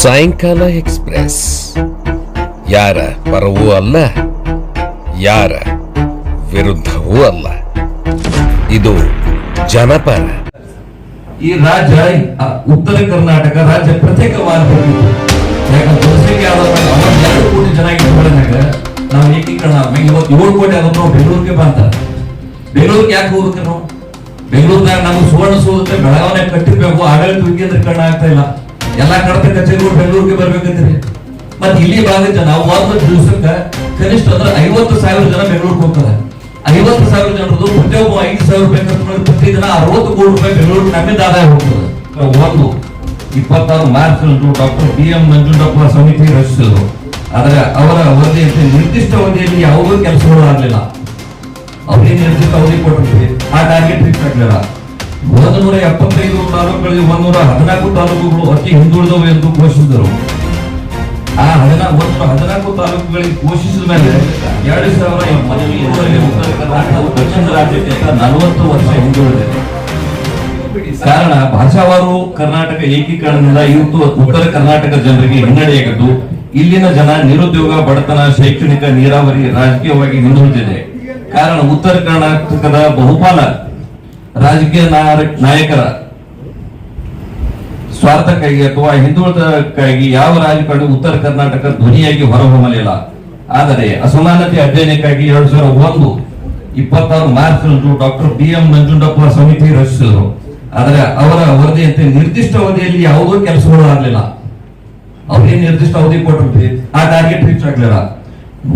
ಸಾಯಂಕಾಲ ಎಕ್ಸ್ಪ್ರೆಸ್. ಯಾರ ಪರವೂ ಅಲ್ಲ, ಯಾರ ವಿರುದ್ಧವೂ ಅಲ್ಲ. ಇದು ಜನಪರ. ಈ ರಾಜ್ಯ ಉತ್ತರ ಕರ್ನಾಟಕ ರಾಜ್ಯ ಪ್ರತ್ಯೇಕವಾಗಿ ಎರಡು ಕೋಟಿ ನಾವು ಏಕೀಕರಣ ಇವತ್ತು ಏಳು ಕೋಟಿ ಆದ್ರೆ ನಾವು ಬೆಂಗಳೂರಿಗೆ ಬಂತ ಬೆಂಗಳೂರಿಗೆ ಯಾಕೆ ಹೋಗುತ್ತೆ ನಾವು? ಬೆಂಗಳೂರಿನಾಗ ನಮ್ಗೆ ಸುವರ್ಣ ಸೌಧತೆ ಬೆಳಗಾವನೆ ಕಟ್ಟಿರ್ಬೇಕು, ಆಡಳಿತ ವಿಕೇಂದ್ರೀಕರಣ ಆಗ್ತಾ ಇಲ್ಲ. ಎಲ್ಲಾ ಕಡತ ಕಚೇರಿಗಳು ಬೆಂಗಳೂರಿಗೆ ಬರ್ಬೇಕಂತೀರಿ ಮತ್ತೆ ಇಲ್ಲಿ ಭಾಗದ ಜನ ಒಂದು ದಿವಸಕ್ಕ ಕನಿಷ್ಠ ಅಂದ್ರೆ ಐವತ್ತು ಸಾವಿರ ಜನ ಬೆಂಗಳೂರಿಗೆ ಹೋಗ್ತಾರೆ. ಐವತ್ತು ಸಾವಿರ ಜನರದು ಪ್ರತಿಯೊಬ್ಬ ಐದು ಸಾವಿರ ರೂಪಾಯಿ ಪ್ರತಿ ದಿನ ಅರವತ್ತು ಕೋಟಿ ರೂಪಾಯಿ ಬೆಂಗಳೂರಿಗೆ ನಮ್ಮಿಂದ ಆದಾಯ ಹೋಗ್ತದೆ. ಒಂದು ಇಪ್ಪತ್ತಾರು March doctor B M Nanjundappa ಸಮಿತಿ ರಚಿಸಿದ್ರು. ಆದರೆ ಅವರ ವರದಿಯಂತೆ ನಿರ್ದಿಷ್ಟ ಅವಧಿಯಲ್ಲಿ ಯಾವುದೂ ಕೆಲಸಗಳು ಆಗಲಿಲ್ಲ. ಅವರಿಗೆ ನಿರ್ದಿಷ್ಟ ಅವಧಿ ಕೊಟ್ಟಿದ್ವಿ ಆ ಟಾರ್ಗೆಟ್ ಫಿಕ್ಸ್ ಆಗಲಿಲ್ಲ. ಒಂದು ನೂರ ಎಪ್ಪತ್ತೈದು ತಾಲೂಕುಗಳಲ್ಲಿ ಒಂದೂರ ಹದಿನಾಲ್ಕು ತಾಲೂಕುಗಳು ಅತಿ ಹಿಂದುಳಿದವು ಎಂದು ಘೋಷಿಸಿದರು. ಆ ಹದಿನಾಲ್ಕು ಒಂದು ಹದಿನಾಲ್ಕು ತಾಲೂಕುಗಳಿಗೆ ಘೋಷಿಸಿದ ಮೇಲೆ ಎರಡು ಸಾವಿರ ದಕ್ಷಿಣ ರಾಜ್ಯಕ್ಕಿಂತ ನಲವತ್ತು ವರ್ಷ ಹಿಂದುಳಿದೆ ಕಾರಣ ಭಾಷಾವಾರು ಕರ್ನಾಟಕ ಏಕೀಕರಣದಿಂದ ಇವತ್ತು ಉತ್ತರ ಕರ್ನಾಟಕ ಜನರಿಗೆ ಹಿನ್ನಡೆಯಾಗಿದ್ದು ಇಲ್ಲಿನ ಜನ ನಿರುದ್ಯೋಗ, ಬಡತನ, ಶೈಕ್ಷಣಿಕ, ನೀರಾವರಿ ರಾಜಕೀಯವಾಗಿ ಹಿಂದುಳಿದಿದೆ. ಕಾರಣ ಉತ್ತರ ಕರ್ನಾಟಕದ ಬಹುಪಾಲ ರಾಜಕೀಯ ನಾಯ- ನಾಯಕರ ಸ್ವಾರ್ಥಕ್ಕಾಗಿ ಅಥವಾ ಹಿಂದುಳಿದಕ್ಕಾಗಿ ಯಾವ ರಾಜಕಾರಣ ಉತ್ತರ ಕರ್ನಾಟಕ ಧ್ವನಿಯಾಗಿ ಹೊರಹೊಮ್ಮಲಿಲ್ಲ. ಆದರೆ ಅಸಮಾನತೆ ಅಧ್ಯಯನಕ್ಕಾಗಿ ಎರಡ್ ಸಾವಿರದ ಒಂದು, ಇಪ್ಪತ್ತಾರು March doctor B M Nanjundappa ಸಮಿತಿ ರಚಿಸಿದರು. ಆದರೆ ಅವರ ವರದಿಯಂತೆ ನಿರ್ದಿಷ್ಟ ಅವಧಿಯಲ್ಲಿ ಯಾವುದೋ ಕೆಲಸಗಳು ಆಗಲಿಲ್ಲ. ಅವರಿಗೆ ನಿರ್ದಿಷ್ಟ ಅವಧಿ ಕೊಟ್ಟಿರ್ತೀವಿ ಆ ಟಾರ್ಗೆಟ್ ರೀಚ್ ಆಗಲಿಲ್ಲ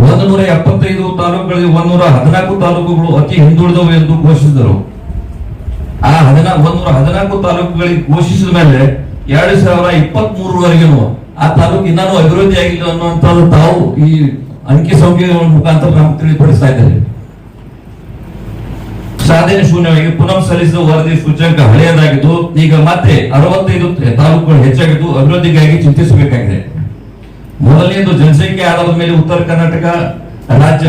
ಒಂದು ನೂರ ಎಪ್ಪತ್ತೈದು ತಾಲೂಕುಗಳಲ್ಲಿ ಒಂದೂರ ಹದಿನಾಲ್ಕು ತಾಲೂಕುಗಳು ಅತಿ ಹಿಂದುಳಿದವು ಎಂದು ಘೋಷಿಸಿದರು. ಆ ಹದಿನಾ ಒಂದೂರ ಹದಿನಾಲ್ಕು ತಾಲೂಕುಗಳಿಗೆ ಘೋಷಿಸಿದ ಮೇಲೆ ಎರಡು ಸಾವಿರ ಇಪ್ಪತ್ತ್ ಆ ತಾಲೂಕು ಇನ್ನೂ ಅಭಿವೃದ್ಧಿ ಆಗಿಲ್ಲ ಅನ್ನುವಂಥದ್ದು ತಾವು ಈ ಅಂಕಿ ಸಂಖ್ಯೆಗಳ ಮುಖಾಂತರ ನಮ್ಗೆ ತಿಳಿಪಡಿಸ್ತಾ ಇದ್ದಾರೆ. ಸಾಧನೆ ಶೂನ್ಯವಾಗಿ ಪುನಃ ಸಲ್ಲಿಸಿದ ವರದಿ ಸೂಚ್ಯಂಕ ಹಳೆಯದಾಗಿದ್ದು, ಈಗ ಮತ್ತೆ ಅರವತ್ತೈದು ತಾಲೂಕುಗಳು ಹೆಚ್ಚಾಗಿದ್ದು ಅಭಿವೃದ್ಧಿಗಾಗಿ ಚಿಂತಿಸಬೇಕಾಗಿದೆ. ಮೊದಲನೇದು ಜನಸಂಖ್ಯೆ ಆಧಾರದ ಮೇಲೆ ಉತ್ತರ ಕರ್ನಾಟಕ ರಾಜ್ಯ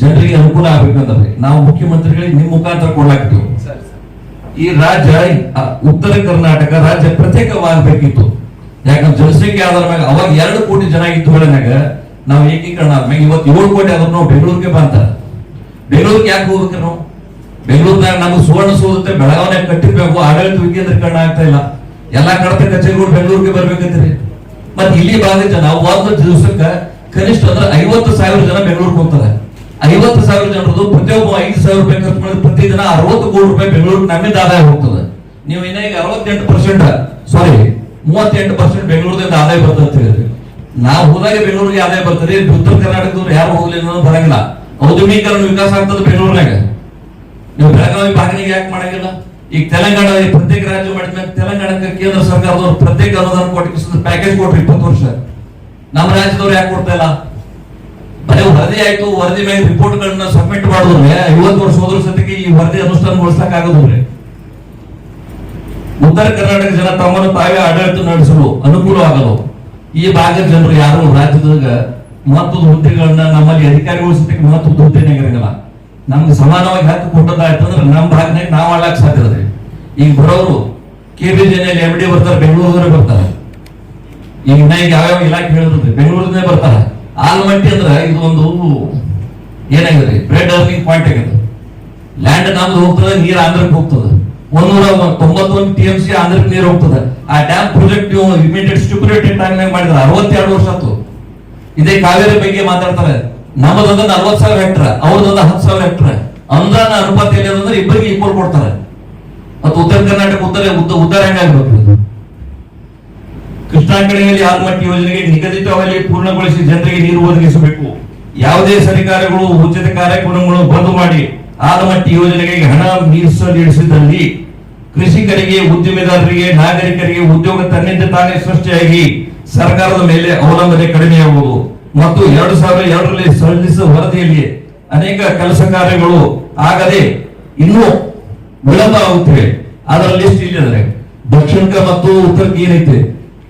ಜನರಿಗೆ ಅನುಕೂಲ ಆಗ್ಬೇಕಂದ್ರೆ ನಾವು ಮುಖ್ಯಮಂತ್ರಿಗಳಿಗೆ ನಿಮ್ಮ ಮುಖಾಂತರ ಕೊಡ್ಲಾಗ್ತೀವಿ ಈ ರಾಜ್ಯ ಉತ್ತರ ಕರ್ನಾಟಕ ರಾಜ್ಯ ಪ್ರತ್ಯೇಕವಾಗಬೇಕಿತ್ತು. ಯಾಕಂದ್ರೆ ಜನಸಂಖ್ಯೆ ಆಧಾರ ಮ್ಯಾಗ ಅವಾಗ ಎರಡು ಕೋಟಿ ಜನ ಇದ್ದು ಹೇಳಿದಾಗ ನಾವು ಏಕೀಕರಣ ಆದ್ಮೇಲೆ ಇವತ್ತು ಏಳು ಕೋಟಿ ಆದ್ರೂ ನಾವು ಬೆಂಗಳೂರಿಗೆ ಬಂತ ಬೆಂಗಳೂರಿಗೆ ಯಾಕೆ ಹೋಗ್ಬೇಕು ನಾವು? ಬೆಂಗಳೂರಿನಾಗ ನಮ್ಗೆ ಸುವರ್ಣ ಸೌಧತೆ ಬೆಳಗಾವಣೆ ಕಟ್ಟಿರ್ಬೇಕು. ಆಡಳಿತ ವಿಕೇಂದ್ರೀಕರಣ ಆಗ್ತಾ ಇಲ್ಲ. ಎಲ್ಲಾ ಕಡತ ಕಚೇರಿಗಳು ಬೆಂಗಳೂರಿಗೆ ಬರ್ಬೇಕಂತೀರಿ. ಮತ್ತೆ ಇಲ್ಲಿ ಭಾಗದ ಜನ ಒಂದು ದಿವಸಕ್ಕೆ ಕನಿಷ್ಠ ಅಂದ್ರೆ ಐವತ್ತು ಸಾವಿರ ಜನ ಬೆಂಗಳೂರಿಗೆ ಹೋಗ್ತಾರೆ. ಐವತ್ತು ಸಾವಿರ ಜನರದು ಪ್ರತಿಯೊಬ್ಬ ಐದು ಸಾವಿರ ರೂಪಾಯಿ ಖರ್ಚು ಮಾಡಿದ್ರೆ ಪ್ರತಿ ದಿನ ಅರವತ್ತು ಕೋಟಿ ರೂಪಾಯಿ ಬೆಂಗಳೂರು ನಮ್ಮಿಂದ ಆದಾಯ ಹೋಗ್ತದೆ. ನೀವು ಇನ್ನ ಈಗ ಅರವತ್ತೆಂಟು ಪರ್ಸೆಂಟ್ ಸಾರಿ ಮೂವತ್ತೆಂಟು ಪರ್ಸೆಂಟ್ ಬೆಂಗಳೂರಿಂದ ಆದಾಯ ಬರ್ತದೆ ಅಂತ ಹೇಳಿದ್ರಿ. ನಾವು ಹೋದಾಗ ಬೆಂಗಳೂರಿಗೆ ಆದಾಯ ಬರ್ತದೆ, ಉತ್ತರ ಕರ್ನಾಟಕದವ್ರು ಯಾರು ಹೋಗ್ಲಿ ಅನ್ನೋದು ಬರಂಗಿಲ್ಲ. ಔದ್ಯಮೀಕರಣ ವಿಕಾಸ ಆಗ್ತದೆ ಬೆಂಗಳೂರಿನಾಗ. ನೀವು ಬೆಳಗಾವಿ ಭಾಗನಿಗೆ ಯಾಕೆ ಮಾಡಂಗಿಲ್ಲ? ಈಗ ತೆಲಂಗಾಣ ಪ್ರತ್ಯೇಕ ರಾಜ್ಯ ಮಾಡಿದ್ಮೇಲೆ ತೆಲಂಗಾಣಕ್ಕೆ ಕೇಂದ್ರ ಸರ್ಕಾರದವರು ಪ್ರತ್ಯೇಕ ಅನುದಾನ ಕೊಟ್ಟಿಗೆ ಪ್ಯಾಕೇಜ್ ಕೊಟ್ರಿ ಇಪ್ಪತ್ತು ವರ್ಷ. ನಮ್ಮ ರಾಜ್ಯದವ್ರು ಯಾಕೆ ಕೊಡ್ತಾ ಇಲ್ಲ? ಬರೀ ವರದಿ ಆಯ್ತು, ವರದಿ ಮೇಲೆ ರಿಪೋರ್ಟ್ ಗಳನ್ನ ಸಬ್ಮಿಟ್ ಮಾಡಿದ್ರೆ ಐವತ್ತು ವರ್ಷ ಹೋದ್ರ ಸತಿಗೆ ಈ ವರದಿ ಅನುಷ್ಠಾನಗೊಳಿಸಕ್ ಆಗೋದಿಲ್ಲ ಉತ್ತರ ಕರ್ನಾಟಕ ಜನ ತಮ್ಮನ್ನು ತಾವೇ ಆಡಳಿತ ನಡೆಸಲು ಅನುಕೂಲ ಆಗಲು ಈ ಭಾಗದ ಜನರು ಯಾರು ರಾಜ್ಯದಾಗ ಮಹತ್ವದ ಹುದ್ದೆಗಳನ್ನ ನಮ್ಮಲ್ಲಿ ಅಧಿಕಾರಿಗಳು ಸತಿಗೆ ಮಹತ್ವದ ಹುದ್ದೆನೇ ಇರಂಗಿಲ್ಲ. ನಮ್ಗೆ ಸಮಾನವಾಗಿ ಹಕ್ಕು ಕೊಟ್ಟದಾಯ್ತಂದ್ರೆ ನಮ್ಮ ಭಾಗನಾಗ ನಾವು ಆಳಕ್ ಸಾಧ್ಯ ಈಗ ಬರೋರು ಕೆ ಬಿ ಜಿನಲ್ಲಿ ಎಂ ಡಿ ಬರ್ತಾರೆ ಬೆಂಗಳೂರಿಗೆ ಬರ್ತಾರೆ. ಈಗ ನಾ ಈಗ ಯಾವ್ಯಾವ ಇಲಾಖೆ ಹೇಳಿದ್ರೆ ಬೆಂಗಳೂರಿಂದ ಬರ್ತಾರ. ಆಲ್ಮಟ್ಟಿ ಅಂದ್ರೆ ಇದು ಒಂದು ಏನಾಗಿದೆ? ಬ್ರೆಡ್ ಅರ್ನಿಂಗ್ ಪಾಯಿಂಟ್ ಆಗಿದೆ. ಲ್ಯಾಂಡ್ ನಮ್ದು ಹೋಗ್ತದೆ, ನೀರು ಆಂಧ್ರಕ್ಕೆ ಹೋಗ್ತದೆ. ಒಂದೂರ ತೊಂಬತ್ತೊಂದು ಟಿ ಎಂ ಸಿ ಆಂಧ್ರಕ್ಕೆ ನೀರು ಹೋಗ್ತದೆ. ಆ ಡ್ಯಾಮ್ ಪ್ರಾಜೆಕ್ಟ್ ಇಮಿಡಿಯೇಟ್ ಟೈಮ್ ಮಾಡಿದ್ರೆ ಅರವತ್ತೆರಡು ವರ್ಷ ಆಯ್ತು. ಇದೇ ಕಾವೇರಿ ಬಗ್ಗೆ ಮಾತಾಡ್ತಾರೆ. ನಮ್ಮದೊಂದು ನಲ್ವತ್ ಸಾವಿರ ಹೆಕ್ಟರ್ ಅವ್ರದೊಂದು ಹತ್ತು ಸಾವಿರ ಹೆಕ್ಟರ್ ಅನುಪಾತ ಎಲ್ಲಿ ಅಂದ್ರೆ ಇಬ್ಬರಿಗೆ ಈಕ್ವಲ್ ಕೊಡ್ತಾರೆ. ಮತ್ತು ಉತ್ತರ ಕರ್ನಾಟಕ ಉತ್ತರ ಉದ್ದ- ಉದ್ದಾರ ಇದು? ಕೃಷ್ಣಾ ಕಣಿವೆಯಲ್ಲಿ ಆಲ್ಮಟ್ಟಿ ಯೋಜನೆಗೆ ನಿಗದಿತವಾಗಿ ಪೂರ್ಣಗೊಳಿಸಿ ಜನರಿಗೆ ನೀರು ಒದಗಿಸಬೇಕು. ಯಾವುದೇ ಸರ್ಕಾರಗಳು, ಉಚಿತ ಕಾರ್ಯಕ್ರಮಗಳು ಬಂದ್ ಮಾಡಿ ಆಲಮಟ್ಟಿ ಯೋಜನೆಗೆ ಹಣ ಮೀಸಲಿಡಿಸಿದಲ್ಲಿ ಕೃಷಿಕರಿಗೆ ಉದ್ಯಮಿದಾರರಿಗೆ ನಾಗರಿಕರಿಗೆ ಉದ್ಯೋಗ ತನ್ನಿಂದ ತಾನೇ ಸೃಷ್ಟಿಯಾಗಿ ಸರ್ಕಾರದ ಮೇಲೆ ಅವಲಂಬನೆ ಕಡಿಮೆಯಾಗುವುದು. ಮತ್ತು ಎರಡು ಸಾವಿರದ ಎರಡರಲ್ಲಿ ಸಲ್ಲಿಸಿದ ವರದಿಯಲ್ಲಿ ಅನೇಕ ಕೆಲಸ ಕಾರ್ಯಗಳು ಆಗದೆ ಇನ್ನೂ ವಿಳಂಬ ಆಗುತ್ತಿವೆ ಅದರ ಲಿಸ್ಟ್ ಮತ್ತು ಉತ್ತರಕ್ಕೆ ಏನೈತೆ?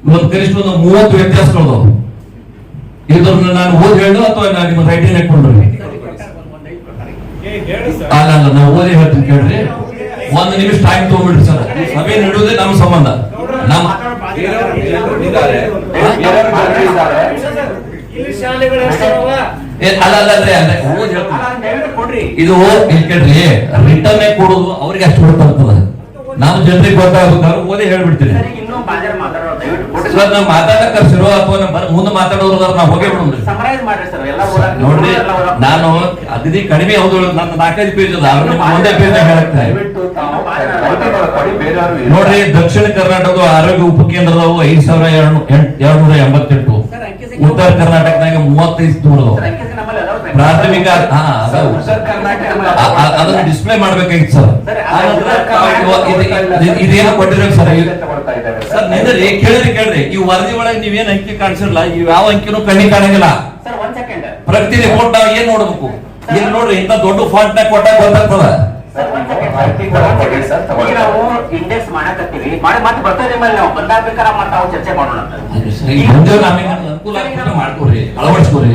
ಇವತ್ತು ಕನಿಷ್ಠ ಒಂದು ಮೂವತ್ತು ವ್ಯತ್ಯಾಸಗಳು ಇದನ್ನ ನಾನು ಓದಿ ಹೇಳು ಅಥವಾ ನಾನು ನಿಮ್ಮ ರೈಟಿಂಗ್ ಹಾಕೊಂಡ್ರಿ ಅಲ್ಲ ಅಲ್ಲ ನಾವು ಓದಿ ಹೇಳ್ತೀನಿ ಕೇಳ್ರಿ. ಒಂದು ನಿಮಿಷ ಟೈಮ್ ತಗೊಂಡ್ಬಿಡ್ರಿ ಸರ್. ಸಭೆ ನಡೆಯುವುದೇ ನಮ್ಮ ಸಂಬಂಧ. ನಮ್ಮ. ಇದು ಕೇಳ್ರಿ. ರಿಟರ್ನ್ ಕೊಡೋದು ಅವ್ರಿಗೆ ಅಷ್ಟು ಗೊತ್ತಾಗ್ತದ ನಾನು ಜನರಿಗೆ ಗೊತ್ತಾಗ್ಬೇಕಾದ್ರೆ ಓದೇ ಹೇಳ್ಬಿಡ್ತೀನಿ. ಸರ್ ನಾವು ಮಾತಾಡಕ್ ಕರ್ಸಿರೋ ಅಥವಾ ನಮ್ಮ ಬರ- ಮುಂದೆ ಮಾತಾಡೋರು ನಾವು ಹೋಗೇ ಬಿಡೋದ್ರಿ ಸಮರೈಸ್ ಮಾಡ್ರಿ ಸರ್ ಎಲ್ಲ ಊರಾಗ ನೋಡ್ರಿ ನಾನು ಅಗದಿ ಕಡಿಮೆ ಹೌದು ನನ್ನ ನಾಲ್ಕೈದು ಪೇಜ್ ಅದ ಅವ್ರ ಒಂದೇ ಪೇಜ್ ಹೇಳಕ್ತಾರೆ ದಯವಿಟ್ಟು ತಾವು ಕೊಡಿ, ಬೇರೆಯವ್ರು ಇಲ್ಲ. ನೋಡ್ರಿ ದಕ್ಷಿಣ ಕರ್ನಾಟಕದ ಆರೋಗ್ಯ ಉಪಕೇಂದ್ರದವು ಐದ್ ಸಾವಿರ ಎರಡ್ನೂರ ಎಂಬತ್ತೆಂಟು ಉತ್ತರ ಕರ್ನಾಟಕದಾಗ ಮೂವತ್ತೈದು ಸರ್, ನಮ್ಮಲ್ಲಿ ಸರ್. ಪ್ರಾಥಮಿಕ ಅದನ್ನ ಡಿಸ್ಪ್ಲೇ ಮಾಡ್ಬೇಕಾಗಿತ್ತು ಸರ್. ಇದೇನೋ ಕೊಟ್ಟಿರೋ ಸರ್? ಸರ್ ನಿಂದ್ರಿ ಕೇಳ್ರಿ ಕೇಳ್ರಿ. ಈ ವರದಿ ಒಳಗೆ ನೀವೇನ್ ಅಂಕಿ ಕಾಣಿಸಿರಲ್ಲ ಇವ್ ಯಾವ ಅಂಕಿನೂ ಕಣ್ಣಿ ಕಾಣಂಗಿಲ್ಲ. ಪ್ರಗತಿ ರಿಪೋರ್ಟ್ ನಾವ್ ಏನ್ ನೋಡ್ಬೇಕು? ಏನ್ ನೋಡ್ರಿ ಇಂತ ದೊಡ್ಡ ಫಾಂಟ್ ನಾಗ ಕೊಟ್ಟಾಗ ಗೊತ್ತಾಗ್ತದ. ನಾವು ಇಂಡೆಕ್ಸ್ ಮಾಡಕತ್ತೀವಿ. ಮಾಡಿ ಮತ್ತೆ ಬರ್ತದೆ ನಿಮ್ಮಲ್ಲಿ ನಾವು ಬಂದಾಗ ಬೇಕಾದ್ರೆ ಮತ್ತೆ ನಾವು ಚರ್ಚೆ ಮಾಡೋಣ ಮಾಡ್ಕೊಡ್ರಿ ಅಳವಡಿಸ್ಕೊಡ್ರಿ.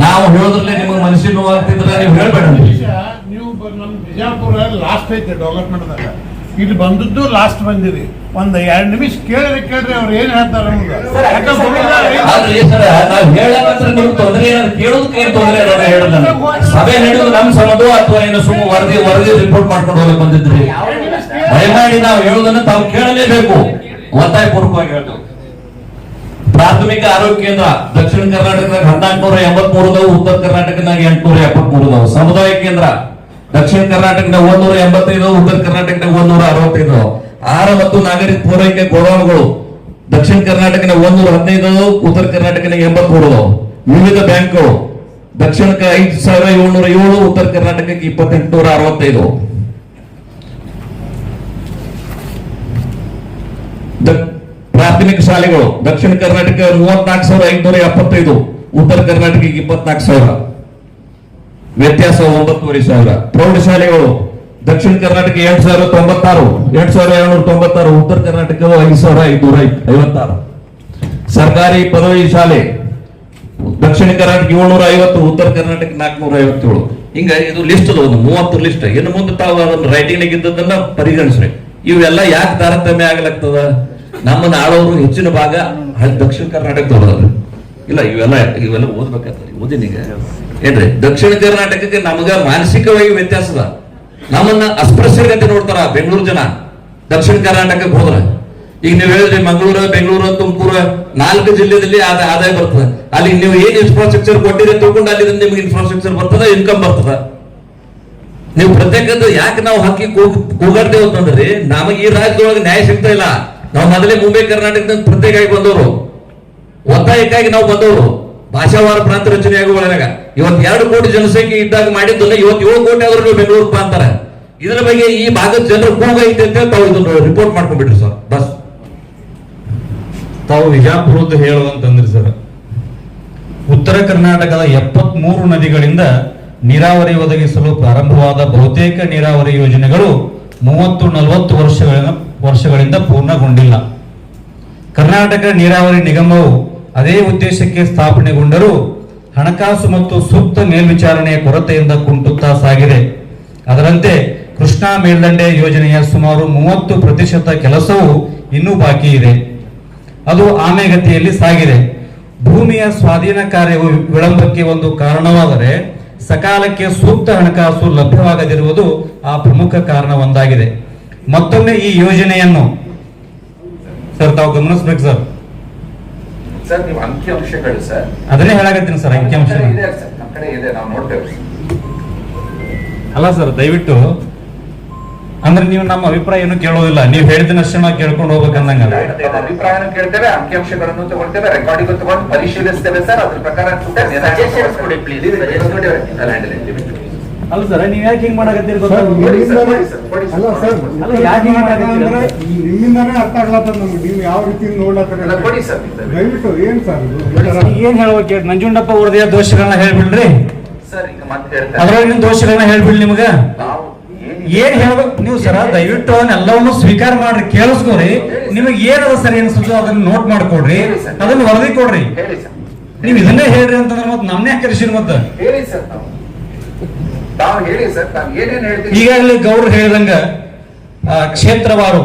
ನಾವು ಹೇಳೋದ್ರಲ್ಲೇ ನಿಮಗೆ ಮನಸ್ಸಿನ ನೋವು ಆಗ್ತಿದ್ರೆ ನೀವು ಹೇಳ್ಬೇಡ. ನೀವು ಬ- ನಮ್ ಬಿಜಾಪುರ ಲಾಸ್ಟ್ ಐತೆ ಡೆವಲಪ್ಮೆಂಟ್ದಾಗ ಇಲ್ಲಿ ಬಂದದ್ದು ಲಾಸ್ಟ್ ಬಂದಿರಿ ಒಂದ್ ಎರಡ್ ನಿಮಿಷ ಕೇಳಿದ್ರೆ ಕೇಳ್ರಿ ಅವ್ರು ಏನ್ ಹೇಳ್ತಾರೆ ಸಭೆ ನಡೆಯೋದು ನಮ್ ಸಮದು ಅಥವಾ ಏನು ಸುಮ್ಮ ವರದಿ ವರದಿ ರಿಪೋರ್ಟ್ ಮಾಡ್ಕೊಂಡು ಹೋಗಕ್ ಬಂದಿದ್ರಿ. ದಯಮಾಡಿ ನಾವು ಹೇಳೋದನ್ನ ತಾವು ಕೇಳಲೇಬೇಕು. ಒತ್ತಾಯ ಪೂರ್ವಕವಾಗಿ ಹೇಳ್ತೇವೆ. ಪ್ರಾಥಮಿಕ ಆರೋಗ್ಯ ಕೇಂದ್ರ ದಕ್ಷಿಣ ಕರ್ನಾಟಕದಾಗ ಹದಿನಾಲ್ಕುನೂರ ಎಂಬತ್ ಮೂರದವು ಉತ್ತರ ಕರ್ನಾಟಕದಾಗ ಎಂಟುನೂರ ಎಪ್ಪತ್ ಮೂರದವು ಸಮುದಾಯ ಕೇಂದ್ರ ದಕ್ಷಿಣ ಕರ್ನಾಟಕದಾಗ ಒಂದೂರ ಎಂಬತ್ತೈದು, ಉತ್ತರ ಕರ್ನಾಟಕದಾಗ ಒಂದೂರ ಅರವತ್ತೈದು. ಆಹಾರ ಮತ್ತು ನಾಗರಿಕ ಪೂರೈಕೆ ಗೋದಾಮುಗಳು ದಕ್ಷಿಣ ಕರ್ನಾಟಕನ ಒಂದೂರ ಹದಿನೈದು, ಉತ್ತರ ಕರ್ನಾಟಕನ ಎಂಬತ್ಮೂರು. ವಿವಿಧ ಬ್ಯಾಂಕ್ಗಳು ದಕ್ಷಿಣಕ್ಕೆ ಐದು ಸಾವಿರ ಏಳ್ನೂರ ಏಳು, ಉತ್ತರ ಕರ್ನಾಟಕಕ್ಕೆ ಇಪ್ಪತ್ತೆಂಟುನೂರ ಅರವತ್ತೈದು. ಪ್ರಾಥಮಿಕ ಶಾಲೆಗಳು ದಕ್ಷಿಣ ಕರ್ನಾಟಕ ಮೂವತ್ನಾಲ್ಕು ಸಾವಿರ ಐದುನೂರ ಎಪ್ಪತ್ತೈದು, ಉತ್ತರ ಕರ್ನಾಟಕಕ್ಕೆ ಇಪ್ಪತ್ನಾಲ್ಕು ಸಾವಿರ. ವ್ಯತ್ಯಾಸ ಒಂಬತ್ತುವರೆ ಸಾವಿರ. ಪ್ರೌಢಶಾಲೆಗಳು ದಕ್ಷಿಣ ಕರ್ನಾಟಕ ಎಂಟು ಸಾವಿರದ ತೊಂಬತ್ತಾರು ಎಂಟು ಸಾವಿರ ಏಳ್ನೂರ ತೊಂಬತ್ತಾರು, ಉತ್ತರ ಕರ್ನಾಟಕ ಐದು ಸಾವಿರ ಐದುನೂರ ಐವತ್ತಾರು. ಸರ್ಕಾರಿ ಪದವಿ ಶಾಲೆ ದಕ್ಷಿಣ ಕರ್ನಾಟಕ ಏಳ್ನೂರ ಐವತ್ತು, ಉತ್ತರ ಕರ್ನಾಟಕ ನಾಲ್ಕನೂರ ಐವತ್ತೇಳು. ಹಿಂಗ ಇದು ಲಿಸ್ಟ್ ಒಂದು, ಮೂವತ್ತು ಲಿಸ್ಟ್ ಇನ್ನು ಮುಂದೆ ತಾವು ಅದನ್ನ ರೈಟಿಂಗ್ ಇದ್ದದನ್ನ ಪರಿಗಣಿಸ್ರಿ. ಇವೆಲ್ಲ ಯಾಕೆ ತಾರತಮ್ಯ ಆಗ್ಲಾಗ್ತದ? ನಮ್ಮನ್ನ ಆಳೋರು ಹೆಚ್ಚಿನ ಭಾಗ ದಕ್ಷಿಣ ಕರ್ನಾಟಕದವ್ರದ್ರ ಇಲ್ಲ, ಇವೆಲ್ಲ ಇವೆಲ್ಲ ಓದ್ಬೇಕಾಗ್ತದೆ. ಓದಿನೀಗ ಏನ್ರಿ? ದಕ್ಷಿಣ ಕರ್ನಾಟಕಕ್ಕೆ ನಮಗ ಮಾನಸಿಕವಾಗಿ ವ್ಯತ್ಯಾಸ ಅದ ನಮ್ಮನ್ನ ಅಸ್ಪೃಶ್ಯಗಂತೆ ನೋಡ್ತಾರ ಬೆಂಗಳೂರು ಜನ. ದಕ್ಷಿಣ ಕರ್ನಾಟಕಕ್ಕೆ ಹೋದ್ರ. ಈಗ ನೀವು ಹೇಳಿದ್ರಿ ಮಂಗಳೂರು, ಬೆಂಗಳೂರು, ತುಮಕೂರು, ನಾಲ್ಕು ಜಿಲ್ಲೆದಲ್ಲಿ ಆದ ಆದಾಯ ಬರ್ತದೆ. ಅಲ್ಲಿ ನೀವು ಏನ್ ಇನ್ಫ್ರಾಸ್ಟ್ರಕ್ಚರ್ ಕೊಟ್ಟಿರಿ ತಗೊಂಡು ಅಲ್ಲಿ ನಿಮ್ಗೆ ಇನ್ಫ್ರಾಸ್ಟ್ರಕ್ಚರ್ ಬರ್ತದ ಇನ್ಕಮ್ ಬರ್ತದ. ನೀವು ಪ್ರತ್ಯೇಕದ ಯಾಕೆ ನಾವು ಹಾಕಿ ಕೂಗ್- ಕೂಗಾಡ್ತೇವೆ ಅಂತಂದ್ರಿ, ನಮಗೆ ಈ ರಾಜ್ಯದೊಳಗೆ ನ್ಯಾಯ ಸಿಗ್ತಾ ಇಲ್ಲ. ನಾವು ಮೊದಲೇ ಮುಂಬೈ, ಕರ್ನಾಟಕದಿಂದ ಪ್ರತ್ಯೇಕ ಆಗಿ ಬಂದವರು. ಒತ್ತಾಯಕ್ಕಾಗಿ ನಾವು ಬಂದವರು ಭಾಷಾವಾರ ಪ್ರಾಂತ ರಚನೆ ಆಗುವಾಗ ಇವತ್ತು ಎರಡು ಕೋಟಿ ಜನಸಂಖ್ಯೆ ಇದ್ದಾಗ ಮಾಡಿದ್ದನ್ನ ಇವತ್ತು ಏಳು ಕೋಟಿ ಆದ್ರೂ ನೀವು ಬೆಂಗಳೂರು ಅಂತಾರೆ ಇದರ ಬಗ್ಗೆ ಈ ಭಾಗದ ಜನರು ಕೂಗ ಐತೆ ಅಂತ ತಾವು ಇದನ್ನು ರಿಪೋರ್ಟ್ ಮಾಡ್ಕೊಂಡ್ಬಿಡ್ರಿ ಸರ್. ಬಸ್. ತಾವು ವಿಜಾಪುರದ್ದು ಹೇಳುವಂತಂದ್ರಿ ಸರ್, ಉತ್ತರ ಕರ್ನಾಟಕದ ಎಪ್ಪತ್ತ್ ಮೂರು ನದಿಗಳಿಂದ ನೀರಾವರಿ ಒದಗಿಸಲು ಪ್ರಾರಂಭವಾದ ಬಹುತೇಕ ನೀರಾವರಿ ಯೋಜನೆಗಳು ಮೂವತ್ತು ನಲವತ್ತು ವರ್ಷಗಳ ವರ್ಷಗಳಿಂದ ಪೂರ್ಣಗೊಂಡಿಲ್ಲ. ಕರ್ನಾಟಕ ನೀರಾವರಿ ನಿಗಮವು ಅದೇ ಉದ್ದೇಶಕ್ಕೆ ಸ್ಥಾಪನೆಗೊಂಡರೂ ಹಣಕಾಸು ಮತ್ತು ಸೂಕ್ತ ಮೇಲ್ವಿಚಾರಣೆಯ ಕೊರತೆಯಿಂದ ಕುಂಟುತ್ತಾ ಸಾಗಿದೆ. ಅದರಂತೆ ಕೃಷ್ಣಾ ಮೇಲ್ದಂಡೆ ಯೋಜನೆಯ ಸುಮಾರು ಮೂವತ್ತು ಪ್ರತಿಶತ ಕೆಲಸವು ಇನ್ನೂ ಬಾಕಿ ಇದೆ. ಅದು ಆಮೆಗತಿಯಲ್ಲಿ ಸಾಗಿದೆ. ಭೂಮಿಯ ಸ್ವಾಧೀನ ಕಾರ್ಯವು ವಿಳಂಬಕ್ಕೆ ಒಂದು ಕಾರಣವಾದರೆ ಸಕಾಲಕ್ಕೆ ಸೂಕ್ತ ಹಣಕಾಸು ಲಭ್ಯವಾಗದಿರುವುದು ಆ ಪ್ರಮುಖ ಕಾರಣ ಒಂದಾಗಿದೆ ಮತ್ತೊಮ್ಮೆ ಈ ಯೋಜನೆಯನ್ನು ಸರ್ ತಾವು ಗಮನಿಸ್ಬೇಕು ಸರ್. ಸರ್ ನೀವು ಅಂಕಿಅಂಶಗಳು ಸರ್. ಅದನ್ನೇ ಹೇಳಾಕತ್ತೀನಿ ಸರ್ ಅಂಕಿ ಅಂಶ ಇದೆ ಸರ್ ನಮ್ಮ ಕಡೆ ಇದೆ ನಾವು ನೋಡ್ತೇವೆ ಅಲ್ಲ ಸರ್ ದಯವಿಟ್ಟು ಅಂದ್ರೆ ನೀವು ನಮ್ಮ ಅಭಿಪ್ರಾಯ ಏನು ಕೇಳೋದಿಲ್ಲ ನೀವು ಹೇಳಿದನಷ್ಟೇ ನಾವು ಕೇಳ್ಕೊಂಡು ಹೋಗ್ಬೇಕಂದಂಗ ಅಭಿಪ್ರಾಯನ ಕೇಳ್ತೇವೆ ಅಂಕಿಅಂಶಗಳನ್ನು ತಗೊಳ್ತೇವೆ ರೆಕಾರ್ಡಿಂಗ್ ತಗೊಂಡು ಪರಿಶೀಲಿಸ್ತೇವೆ ಸರ್ ಅದ್ರ ಪ್ರಕಾರ ಪ್ಲೀಸ್ ಕೊಡಿ, please. ಅಲ್ಲ ಸರ್ ನೀವ್ ಯಾಕೆ ಹಿಂಗ್ ಮಾಡಕತ್ತೀರಿ ಸರ್. ಅಲ್ಲ ಸರ್ ಅಲ್ಲ, ಯಾಕೆ ಹಿಂಗೆ? ಅಂದ್ರೆ ನಿಮ್ಮಿಂದಾನೇ ಅರ್ಥ ಆಗ್ಲತ್ತದ ನಮ್ಗೆ. ನೀವು ಯಾವ ರೀತಿ ನೋಡ್ಲತ್ತರ ಅಲ್ಲ, ಕೊಡಿ ಸರ್ ದಯವಿಟ್ಟು ಏನ್ ಸರ್ ಇದು? ಈ ತರ? ಏನ್ ಹೇಳ್ಬೇಕು ನಂಜುಂಡಪ್ಪ ವರದಿಯ ದೋಷಗಳನ್ನ ಹೇಳ್ಬಿಡ್ರಿ. ಸರ್ ಈಗ ಮತ್ತೆ ಹೇಳ್ತಾರೆ ಅದ್ರೊಳಗಿನ ದೋಷಗಳನ್ನ ಹೇಳ್ಬಿಡ್ಲಿ ನಿಮ್ಗ. ನಾವು ಏನ್ ಹೇಳ್ಬೇಕು? ನೀವು ಸರ ದಯವಿಟ್ಟು ಎಲ್ಲವನ್ನು ಸ್ವೀಕಾರ ಮಾಡ್ರಿ ಕೇಳಿಸ್ಕೋರಿ. ನಿಮಗೆ ಏನದ ಸರಿ ಅನ್ಸುತ್ತೋ ಅದನ್ನ ನೋಟ್ ಮಾಡ್ಕೊಡ್ರಿ. ಅದನ್ನ ವರದಿ ಕೊಡ್ರಿ. ಹೇಳಿ ಸರ್. ನೀವ್ ಇದನ್ನೇ ಹೇಳ್ರಿ ಅಂತಂದ್ರೆ ಮತ್ತೆ ನಮ್ನೇ ಕರೆಸಿರಿ ಮತ್ತೆ? ಹೇಳಿ ಸರ್ ತಾವು ತಾವು ಹೇಳಿ ಸರ್ ತಾವು ಏನೇನ್ ಹೇಳ್ತೀವಿ ಈಗಾಗಲೇ ಗೌರ್ ಹೇಳಿದಂಗ ಕ್ಷೇತ್ರವಾರು